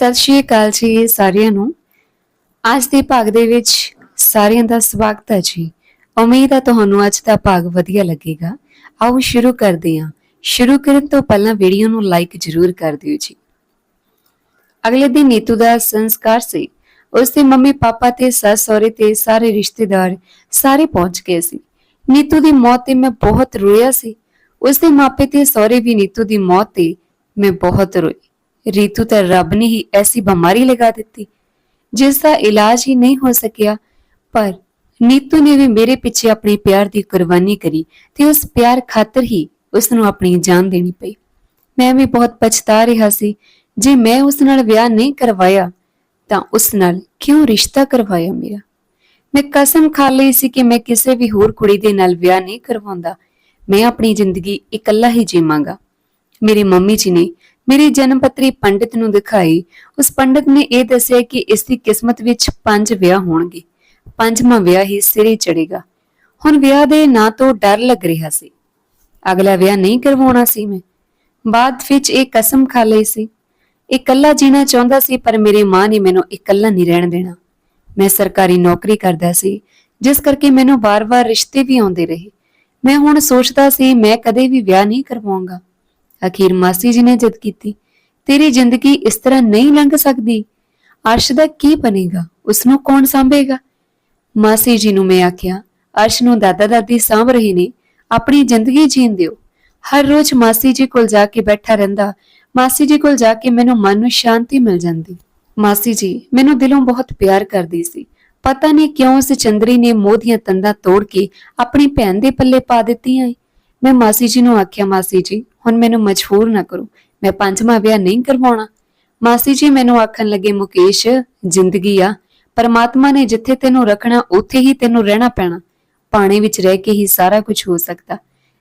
ਸਤਿ ਸ਼੍ਰੀ ਅਕਾਲ ਜੀ ਸਾਰਿਆਂ ਨੂੰ। ਅੱਜ ਦੇ ਭਾਗ ਦੇ ਵਿੱਚ ਸਾਰਿਆਂ ਦਾ ਸਵਾਗਤ ਹੈ ਜੀ। ਉਮੀਦ ਹੈ ਤੁਹਾਨੂੰ ਅੱਜ ਦਾ ਭਾਗ ਵਧੀਆ ਲੱਗੇਗਾ। ਆਓ ਸ਼ੁਰੂ ਕਰਦੇ ਹਾਂ। ਸ਼ੁਰੂ ਕਰਨ ਤੋਂ ਪਹਿਲਾਂ ਵੀਡੀਓ ਨੂੰ ਲਾਈਕ ਜ਼ਰੂਰ ਕਰ ਦਿਓ ਜੀ। ਅਗਲੇ ਦਿਨ ਨੀਤੂ ਦਾ ਸੰਸਕਾਰ ਸੀ। ਉਸ ਦੇ ਮੰਮੀ ਪਾਪਾ ਤੇ ਸੱਸ, ਸਹੁਰੇ ਤੇ ਸਾਰੇ ਰਿਸ਼ਤੇਦਾਰ ਸਾਰੇ ਪਹੁੰਚ ਗਏ ਸੀ। ਨੀਤੂ ਦੀ ਮੌਤ ਤੇ ਮੈਂ ਬਹੁਤ ਰੋਇਆ ਸੀ। ਉਸ ਦੇ ਮਾਪੇ ਤੇ ਸਹੁਰੇ ਵੀ ਨੀਤੂ ਦੀ ਮੌਤ ਤੇ ਮੈਂ ਬਹੁਤ ਰੋਈ। ਰੀਤੂ ਤਾਂ ਰੱਬ ਨੇ ਹੀ ਐਸੀ ਬਿਮਾਰੀ ਲਗਾ ਦਿੱਤੀ। ਜਿਸ ਦਾ ਇਲਾਜ ਹੀ ਨਹੀਂ ਹੋ ਸਕਿਆ, ਪਰ ਨੀਤੂ ਨੇ ਵੀ ਮੇਰੇ ਪਿੱਛੇ ਆਪਣੇ ਪਿਆਰ ਦੀ ਕੁਰਬਾਨੀ ਕਰੀ ਤੇ ਉਸ ਪਿਆਰ ਖਾਤਰ ਹੀ ਉਸ ਨੂੰ ਆਪਣੀ ਜਾਨ ਦੇਣੀ ਪਈ। ਮੈਂ ਵੀ ਬਹੁਤ ਪਛਤਾ ਰਿਹਾ ਸੀ। ਜੇ ਮੈਂ ਉਸ ਨਾਲ ਵਿਆਹ ਨਹੀਂ ਕਰਵਾਇਆ, ਤਾਂ ਉਸ ਨਾਲ ਕਿਉਂ ਰਿਸ਼ਤਾ ਕਰਵਾਇਆ ਮੇਰਾ? ਮੈਂ ਕਸਮ ਖਾ ਲਈ ਸੀ ਕਿ ਮੈਂ ਕਿਸੇ ਵੀ ਹੋਰ ਕੁੜੀ ਦੇ ਨਾਲ ਵਿਆਹ ਨਹੀਂ ਕਰਵਾਉਂਦਾ। ਮੈਂ ਆਪਣੀ ਜ਼ਿੰਦਗੀ ਇਕੱਲਾ ਹੀ ਜੀਵਾਂਗਾ। ਮੇਰੀ ਮੰਮੀ ਜੀ ਨੇ ਮੇਰੀ ਜਨਮ ਪੱਤਰੀ ਪੰਡਿਤ ਨੂੰ ਦਿਖਾਈ। ਉਸ ਪੰਡਿਤ ਨੇ ਇਹ ਦੱਸਿਆ ਕਿ ਇਸ ਦੀ ਕਿਸਮਤ ਵਿੱਚ ਪੰਜ ਵਿਆਹ ਹੋਣਗੇ। ਪੰਜਵਾਂ ਵਿਆਹ ਹੀ ਸਿਰੇ ਚੜੇਗਾ ਹੁਣ ਵਿਆਹ ਦੇ ਨਾਂ ਤੋਂ ਡਰ ਲੱਗ ਰਿਹਾ ਸੀ। ਅਗਲਾ ਵਿਆਹ ਨਹੀਂ ਕਰਵਾਉਣਾ ਸੀ ਮੈਂ। ਬਾਅਦ ਵਿੱਚ ਇਹ ਕਸਮ ਖਾ ਲਈ ਸੀ। ਇਕੱਲਾ ਜੀਣਾ ਚਾਹੁੰਦਾ ਸੀ, ਪਰ ਮੇਰੀ ਮਾਂ ਨੇ ਮੈਨੂੰ ਇਕੱਲਾ ਨਹੀਂ ਰਹਿਣ ਦੇਣਾ। ਮੈਂ ਸਰਕਾਰੀ ਨੌਕਰੀ ਕਰਦਾ ਸੀ, ਜਿਸ ਕਰਕੇ ਮੈਨੂੰ ਵਾਰ-ਵਾਰ ਰਿਸ਼ਤੇ ਵੀ ਆਉਂਦੇ ਰਹੇ। ਮੈਂ ਹੁਣ ਸੋਚਦਾ ਸੀ, ਮੈਂ ਕਦੇ ਵੀ ਵਿਆਹ ਨਹੀਂ ਕਰਵਾਉਂਗਾ। ਅਖੀਰ ਮਾਸੀ ਜੀ ਨੇ ਜਿੱਦ ਕੀਤੀ, ਤੇਰੀ ਜ਼ਿੰਦਗੀ ਇਸ ਤਰ੍ਹਾਂ ਨਹੀਂ ਲੰਘ ਸਕਦੀ। ਅਰਸ਼ ਦਾ ਕੀ ਬਣੇਗਾ? ਉਸ ਨੂੰ ਕੌਣ ਸੰਭੇਗਾ? ਮਾਸੀ ਜੀ ਨੂੰ ਮੈਂ ਆਖਿਆ, ਅਰਸ਼ ਨੂੰ ਦਾਦਾ ਦਾਦੀ ਸਾਂਭ ਰਹੇ ਨੇ, ਆਪਣੀ ਜ਼ਿੰਦਗੀ ਜੀਣ ਦਿਓ। ਹਰ ਰੋਜ਼ ਮਾਸੀ ਜੀ ਕੋਲ ਜਾ ਕੇ ਬੈਠਾ ਰਹਿੰਦਾ, ਮਾਸੀ ਜੀ ਕੋਲ ਜਾ ਕੇ ਮੈਨੂੰ ਮਨ ਨੂੰ ਸ਼ਾਂਤੀ ਮਿਲ ਜਾਂਦੀ। ਮਾਸੀ ਜੀ, ਮੈਨੂੰ ਦਿਲੋਂ ਬਹੁਤ ਪਿਆਰ ਕਰਦੀ ਸੀ। ਪਤਾ ਨਹੀਂ ਕਿਉਂ ਉਸ ਚੰਦਰੀ ਨੇ ਮੋਹ ਦੀਆਂ ਤੰਦਾਂ ਤੋੜ ਕੇ ਆਪਣੀ ਭੈਣ ਦੇ ਪੱਲੇ ਪਾ ਦਿੱਤੀਆਂ ਏ। ਮੈਂ ਮਾਸੀ ਜੀ ਨੂੰ ਆਖਿਆ, ਮਾਸੀ ਜੀ, ਹੁਣ ਮੈਨੂੰ ਮਜਬੂਰ ਨਾ ਕਰੋ। ਮੈਂ ਪੰਜਵਾਂ ਵਿਆਹ ਨਹੀਂ ਕਰਵਾਉਣਾ। ਮਾਸੀ ਜੀ ਮੈਨੂੰ ਆਖਣ ਲੱਗੇ, ਮੁਕੇਸ਼, ਜ਼ਿੰਦਗੀ ਆ। ਪਰਮਾਤਮਾ ਨੇ ਜਿੱਥੇ ਤੈਨੂੰ ਰੱਖਣਾ, ਉੱਥੇ ਹੀ ਤੈਨੂੰ ਰਹਿਣਾ ਪੈਣਾ। ਪਾਣੀ ਵਿੱਚ ਰਹਿ ਕੇ ਹੀ ਸਾਰਾ ਕੁਝ ਹੋ ਸਕਦਾ।